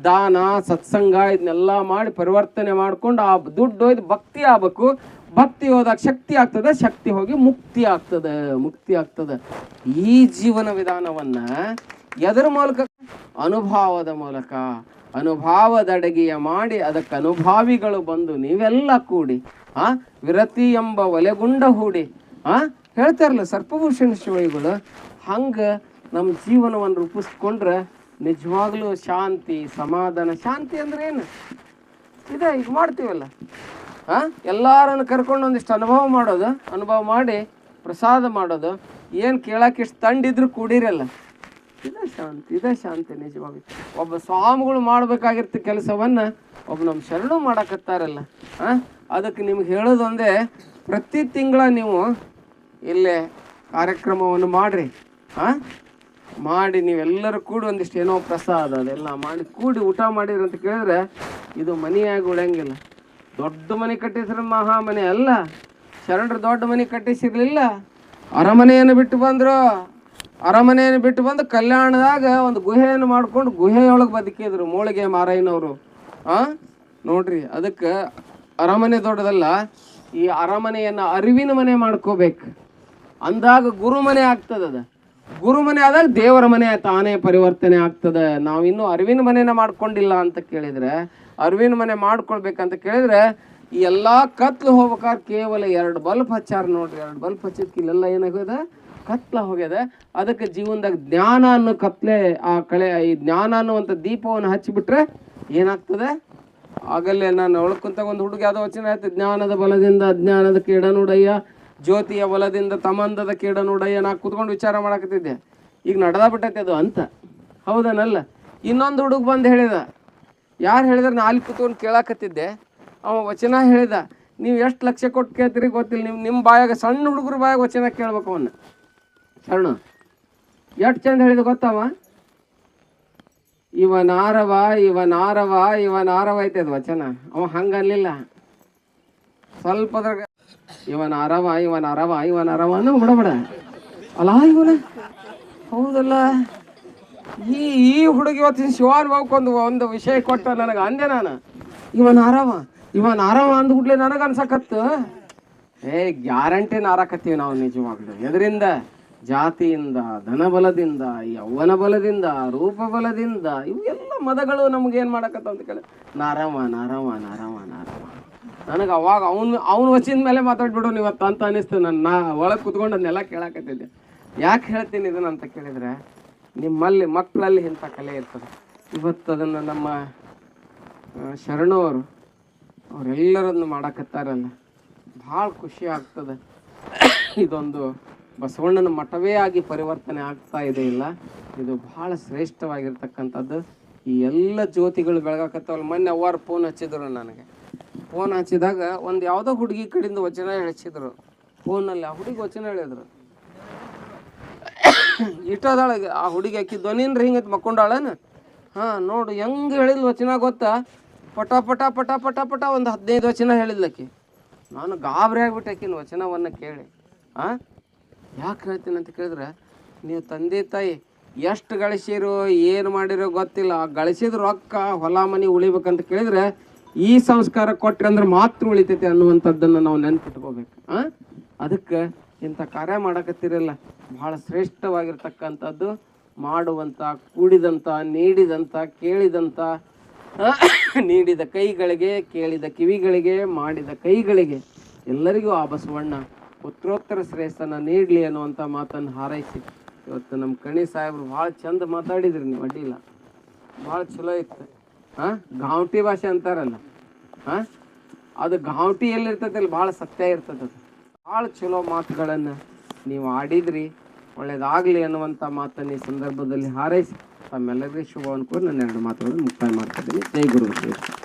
S1: ದಾನ, ಸತ್ಸಂಗ ಇದನ್ನೆಲ್ಲ ಮಾಡಿ ಪರಿವರ್ತನೆ ಮಾಡ್ಕೊಂಡು ಆ ದುಡ್ಡು ಒಯ್ದು ಭಕ್ತಿ ಆಗ್ಬೇಕು. ಭಕ್ತಿ ಹೋದಾಗ ಶಕ್ತಿ ಆಗ್ತದೆ, ಶಕ್ತಿ ಹೋಗಿ ಮುಕ್ತಿ ಆಗ್ತದೆ ಮುಕ್ತಿ ಆಗ್ತದೆ. ಈ ಜೀವನ ವಿಧಾನವನ್ನ ಎದರ ಮೂಲಕ, ಅನುಭವದ ಮೂಲಕ ಅನುಭಾವದಡಗಿಯ ಮಾಡಿ ಅದಕ್ಕೆ ಅನುಭಾವಿಗಳು ಬಂದು ನೀವೆಲ್ಲ ಕೂಡಿ, ಆ, ವಿರತಿ ಎಂಬ ಒಲೆಗುಂಡ ಹೂಡಿ, ಆ, ಹೇಳ್ತಾರಲ್ಲ ಸರ್ಪಭೂಷಣ ಶಿವಳಿಗಳು ಹಂಗೆ ನಮ್ಮ ಜೀವನವನ್ನು ರೂಪಿಸ್ಕೊಂಡ್ರೆ ನಿಜವಾಗ್ಲೂ ಶಾಂತಿ, ಸಮಾಧಾನ, ಶಾಂತಿ ಅಂದ್ರೆ ಏನು? ಇದೆ ಈಗ ಮಾಡ್ತೀವಲ್ಲ. ಹಾಂ ಎಲ್ಲರನ್ನು ಕರ್ಕೊಂಡು ಒಂದಿಷ್ಟು ಅನುಭವ ಮಾಡೋದು, ಅನುಭವ ಮಾಡಿ ಪ್ರಸಾದ ಮಾಡೋದು, ಏನು ಕೇಳಕ್ಕೆ ಇಷ್ಟು ತಂಡಿದ್ರು ಕೂಡಿರಲ್ಲ. ಇದೇ ಶಾಂತಿ, ಇದೆ ಶಾಂತಿ ನಿಜವಾಗಿ. ಒಬ್ಬ ಸ್ವಾಮಿಗಳು ಮಾಡಬೇಕಾಗಿರ್ತ ಕೆಲಸವನ್ನ ಒಬ್ಬ ನಮ್ಮ ಶರಣು ಮಾಡಕತ್ತಾರಲ್ಲ. ಹಾಂ ಅದಕ್ಕೆ ನಿಮ್ಗೆ ಹೇಳೋದೊಂದೇ ಪ್ರತಿ ತಿಂಗಳ ನೀವು ಇಲ್ಲೇ ಕಾರ್ಯಕ್ರಮವನ್ನು ಮಾಡಿರಿ. ಆ? ಮಾಡಿ ನೀವೆಲ್ಲರೂ ಕೂಡಿ ಒಂದಿಷ್ಟು ಏನೋ ಪ್ರಸಾದ ಅದೆಲ್ಲ ಮಾಡಿ ಕೂಡಿ ಊಟ ಮಾಡಿದ್ರು ಅಂತ ಕೇಳಿದ್ರೆ ಇದು ಮನೆಯಾಗಿ ಉಳಿಯಂಗಿಲ್ಲ. ದೊಡ್ಡ ಮನೆ ಕಟ್ಟಿಸಿದ್ರೆ ಮಹಾ ಮನೆ ಅಲ್ಲ. ಶರಣರು ದೊಡ್ಡ ಮನೆ ಕಟ್ಟಿಸಿರ್ಲಿಲ್ಲ. ಅರಮನೆಯನ್ನು ಬಿಟ್ಟು ಬಂದ್ರು. ಅರಮನೆಯನ್ನು ಬಿಟ್ಟು ಬಂದು ಕಲ್ಯಾಣದಾಗ ಒಂದು ಗುಹೆಯನ್ನು ಮಾಡ್ಕೊಂಡು ಗುಹೆಯೊಳಗೆ ಬದುಕಿದ್ರು ಮೂಳಿಗೆ ಮಾರಯ್ಯನವರು. ಆ? ನೋಡ್ರಿ, ಅದಕ್ಕೆ ಅರಮನೆ ದೊಡ್ಡದಲ್ಲ, ಈ ಅರಮನೆಯನ್ನು ಅರಿವಿನ ಮನೆ ಮಾಡ್ಕೋಬೇಕು. ಅಂದಾಗ ಗುರು ಮನೆ ಆಗ್ತದ ಅದ ಗುರು ಮನೆ ಆದಾಗ ದೇವರ ಮನೆ ತಾನೇ ಪರಿವರ್ತನೆ ಆಗ್ತದೆ. ನಾವು ಇನ್ನೂ ಅರಿವಿನ ಮನೆನ ಮಾಡ್ಕೊಂಡಿಲ್ಲ ಅಂತ ಕೇಳಿದ್ರೆ ಅರಿವಿನ ಮನೆ ಮಾಡ್ಕೊಳ್ಬೇಕಂತ ಕೇಳಿದ್ರೆ ಎಲ್ಲ ಕತ್ಲು ಹೋಗ್ಬೇಕಾದ್ರೆ ಕೇವಲ ಎರಡು ಬಲ್ಬ್ ಹಚ್ಚಾರ ನೋಡ್ರಿ. ಎರಡು ಬಲ್ಬ್ ಹಚ್ಚಿದ್ಕೆ ಇಲ್ಲೆಲ್ಲ ಏನಾಗಿದೆ ಕತ್ಲ ಹೋಗ್ಯದ. ಅದಕ್ಕೆ ಜೀವನದಾಗ ಜ್ಞಾನ ಅನ್ನೋ ಕತ್ಲೆ, ಆ ಕಳೆ, ಈ ಜ್ಞಾನ ಅನ್ನುವಂಥ ದೀಪವನ್ನು ಹಚ್ಚಿಬಿಟ್ರೆ ಏನಾಗ್ತದೆ? ಆಗಲ್ಲೇ ನಾನು ಒಳ್ಕೊಂತ ಒಂದು ಹುಡುಗ ಯಾವುದೋ ವಚನ ಆಯ್ತು ಜ್ಞಾನದ ಬಲದಿಂದ ಅಜ್ಞಾನದ ಕೀಡ ನೋಡಯ್ಯ ಜ್ಯೋತಿಯ ಒಲದಿಂದ ತಮಂದದ ಕೀಡನುಡಯ್ಯ ನಾ ಕೂತ್ಕೊಂಡು ವಿಚಾರ ಮಾಡಕತ್ತಿದ್ದೆ. ಈಗ ನಡೆದ ಬಿಟ್ಟೈತೆ ಅದು ಅಂತ. ಹೌದನಲ್ಲ? ಇನ್ನೊಂದು ಹುಡುಗ ಬಂದು ಹೇಳಿದ, ಯಾರು ಹೇಳಿದ್ರೆ ನಾ ಅಲ್ಲಿ ಕೂತ್ಕೊಂಡು ಕೇಳಾಕತ್ತಿದ್ದೆ. ಅವ ವಚನ ಹೇಳಿದ, ನೀವು ಎಷ್ಟು ಲಕ್ಷ ಕೊಟ್ಟು ಕೇಳ್ತೀರಿ ಗೊತ್ತಿಲ್ಲ, ನೀವು ನಿಮ್ಮ ಬಾಯಾಗ ಸಣ್ಣ ಹುಡುಗರ ಬಾಯಾಗ ವಚನ ಕೇಳ್ಬೇಕು ಅವನ್ನ ಶರಣು, ಎಷ್ಟು ಚಂದ ಹೇಳಿದ ಗೊತ್ತವ? ಇವ ನಾರವ ಇವ ನಾರವ ಇವ ನಾರವ ಐತೆ ಅದು ವಚನ. ಅವ ಹಂಗಲ್ಲಿಲ್ಲ ಸ್ವಲ್ಪದ್ರಾಗ ಇವನ ಅರವ ಇವನ ಅರವ ಇವನ ಅರವ ಅಂದ್ರೆ ಬಿಡಬೇಡ ಅಲ್ಲ, ಇವನ? ಹೌದಲ್ಲ? ಈ ಈ ಹುಡುಗಿ ಇವತ್ತಿನ ಶಿವಾನ್ ಹೋಗ್ಕೊಂಡು ಒಂದು ವಿಷಯ ಕೊಟ್ಟ ನನಗೆ ಅಂದೆ ನಾನು. ಇವನ್ ಅರವ ಇವನ್ ಅರವ ಅಂದ್ಬಿಡ್ಲೆ ನನಗೆ ಅನ್ಸಕತ್ತು. ಏ, ಗ್ಯಾರಂಟಿ ನಾರಕತ್ತೀವಿ ನಾವು ನಿಜವಾಗ್ಲು. ಎದರಿಂದ? ಜಾತಿಯಿಂದ, ಧನಬಲದಿಂದ, ಯೌವನ ಬಲದಿಂದ, ರೂಪ ಬಲದಿಂದ, ಇವೆಲ್ಲ ಮದಗಳು ನಮ್ಗೆ ಏನು ಮಾಡಕತ್ತ ಅಂತ ಕೇಳಿ. ನಾರವ ನಾರವ ನಾರವ ನಾರವ. ನನಗೆ ಅವಾಗ ಅವ್ನು ಅವ್ನು ವಚಿನ ಮೇಲೆ ಮಾತಾಡ್ಬಿಡು ಇವತ್ತು ಅಂತ ಅನ್ನಿಸ್ತು. ನನ್ನ ನಾ ಒಳಗೆ ಕುತ್ಕೊಂಡು ಅದನ್ನೆಲ್ಲ ಕೇಳಕತ್ತಿದ್ದೆ. ಯಾಕೆ ಹೇಳ್ತೀನಿ ಇದನ್ನ ಅಂತ ಕೇಳಿದ್ರೆ, ನಿಮ್ಮಲ್ಲಿ ಮಕ್ಕಳಲ್ಲಿ ಇಂಥ ಕಲೆ ಇರ್ತದೆ. ಇವತ್ತು ಅದನ್ನು ನಮ್ಮ ಶರಣವರು ಅವರೆಲ್ಲರನ್ನು ಮಾಡಕತ್ತಾರಲ್ಲ. ಭಾಳ ಖುಷಿ ಆಗ್ತದೆ. ಇದೊಂದು ಬಸವಣ್ಣನ ಮಠವೇ ಆಗಿ ಪರಿವರ್ತನೆ ಆಗ್ತಾ ಇದೆ ಇಲ್ಲ. ಇದು ಭಾಳ ಶ್ರೇಷ್ಠವಾಗಿರ್ತಕ್ಕಂಥದ್ದು. ಈ ಎಲ್ಲ ಜ್ಯೋತಿಗಳು ಬೆಳಗಾಕತ್ತವಲ್ಲ, ಮೊನ್ನೆ ಅವ್ವಾರು ಫೋನ್ ಹಚ್ಚಿದ್ರು ನನಗೆ. ಫೋನ್ ಹಚ್ಚಿದಾಗ ಒಂದು ಯಾವುದೋ ಹುಡುಗಿ ಕಡೆಯಿಂದ ವಚನ ಹಚ್ಚಿದ್ರು ಫೋನಲ್ಲಿ ಆ ಹುಡುಗಿ ವಚನ ಹೇಳಿದ್ರು ಇಟ್ಟದಾಳ ಆ ಹುಡುಗಿ ಹಾಕಿ ಧ್ವನಿನ್ರಿ ಹಿಂಗೈತೆ ಮಕ್ಕೊಂಡಾಳೇನು? ಹಾಂ, ನೋಡು, ಹೆಂಗ್ ಹೇಳಿದ್ಲು ವಚನ ಗೊತ್ತಾ? ಪಟ ಪಟ ಪಟ ಪಟ ಪಟ ಒಂದು ಹದಿನೈದು ವಚನ ಹೇಳಿದ್ಲಕ್ಕಿ ನಾನು ಗಾಬರಿ ಆಗ್ಬಿಟ್ಟೆ ಆಕಿನ ವಚನವನ್ನ ಕೇಳಿ. ಹಾಂ ಯಾಕೆ ಹೇಳ್ತೀನಿ ಅಂತ ಕೇಳಿದ್ರೆ, ನೀವು ತಂದೆ ತಾಯಿ, ಎಷ್ಟು ಗಳಿಸಿರೋ, ಏನು ಮಾಡಿರೋ ಗೊತ್ತಿಲ್ಲ. ಗಳಿಸಿದ ರೊಕ್ಕ ಹೊಲ ಮನೆ ಉಳಿಬೇಕಂತ ಕೇಳಿದ್ರೆ ಈ ಸಂಸ್ಕಾರ ಕೊಟ್ರಿ ಅಂದ್ರೆ ಮಾತ್ರ ಉಳಿತೈತೆ ಅನ್ನುವಂಥದ್ದನ್ನು ನಾವು ನೆನ್ಪಿಟ್ಕೋಬೇಕು, ಆ? ಅದಕ್ಕೆ ಇಂಥ ಕಾರ್ಯ ಮಾಡಕತ್ತಿರಲ್ಲ, ಬಹಳ ಶ್ರೇಷ್ಠವಾಗಿರ್ತಕ್ಕಂಥದ್ದು ಮಾಡುವಂಥ, ಕೂಡಿದಂಥ, ನೀಡಿದಂಥ, ಕೇಳಿದಂಥ ನೀಡಿದ ಕೈಗಳಿಗೆ, ಕೇಳಿದ ಕಿವಿಗಳಿಗೆ, ಮಾಡಿದ ಕೈಗಳಿಗೆ ಎಲ್ಲರಿಗೂ ಆ ಬಸವಣ್ಣ ಉತ್ತರೋತ್ತರ ಶ್ರೇಷ್ಠನ ನೀಡಲಿ ಅನ್ನುವಂಥ ಮಾತನ್ನು ಹಾರೈಸಿ. ಇವತ್ತು ನಮ್ಮ ಕಣಿ ಸಾಹೇಬ್ರು ಭಾಳ ಚಂದ ಮಾತಾಡಿದ್ರಿ ನೀವು ಅಡ್ಡಿಲ್ಲ ಭಾಳ ಚಲೋ ಇತ್ತು. ಹಾಂ? ಗಾಂವಟಿ ಭಾಷೆ ಅಂತಾರಲ್ಲ. ಹಾಂ? ಅದು ಘಾವಟಿ ಅಲ್ಲಿ ಭಾಳ ಸತ್ಯ ಇರ್ತದೆ ಅದು. ಭಾಳ ಚಲೋ ಮಾತುಗಳನ್ನು ನೀವು ಆಡಿದ್ರಿ. ಒಳ್ಳೇದಾಗಲಿ ಅನ್ನುವಂಥ ಮಾತನ್ನು ಈ ಸಂದರ್ಭದಲ್ಲಿ ಹಾರೈಸಿ. ತಮ್ಮೆಲ್ಲರಿಗೂ ಶುಭವನ್ನು ಕೂಡ ನನ್ನ ಎರಡು ಮಾತುಗಳನ್ನು ಮುಕ್ತಾಯ ಮಾಡ್ತಿದ್ದೀನಿ. ಜೈ ಗುರು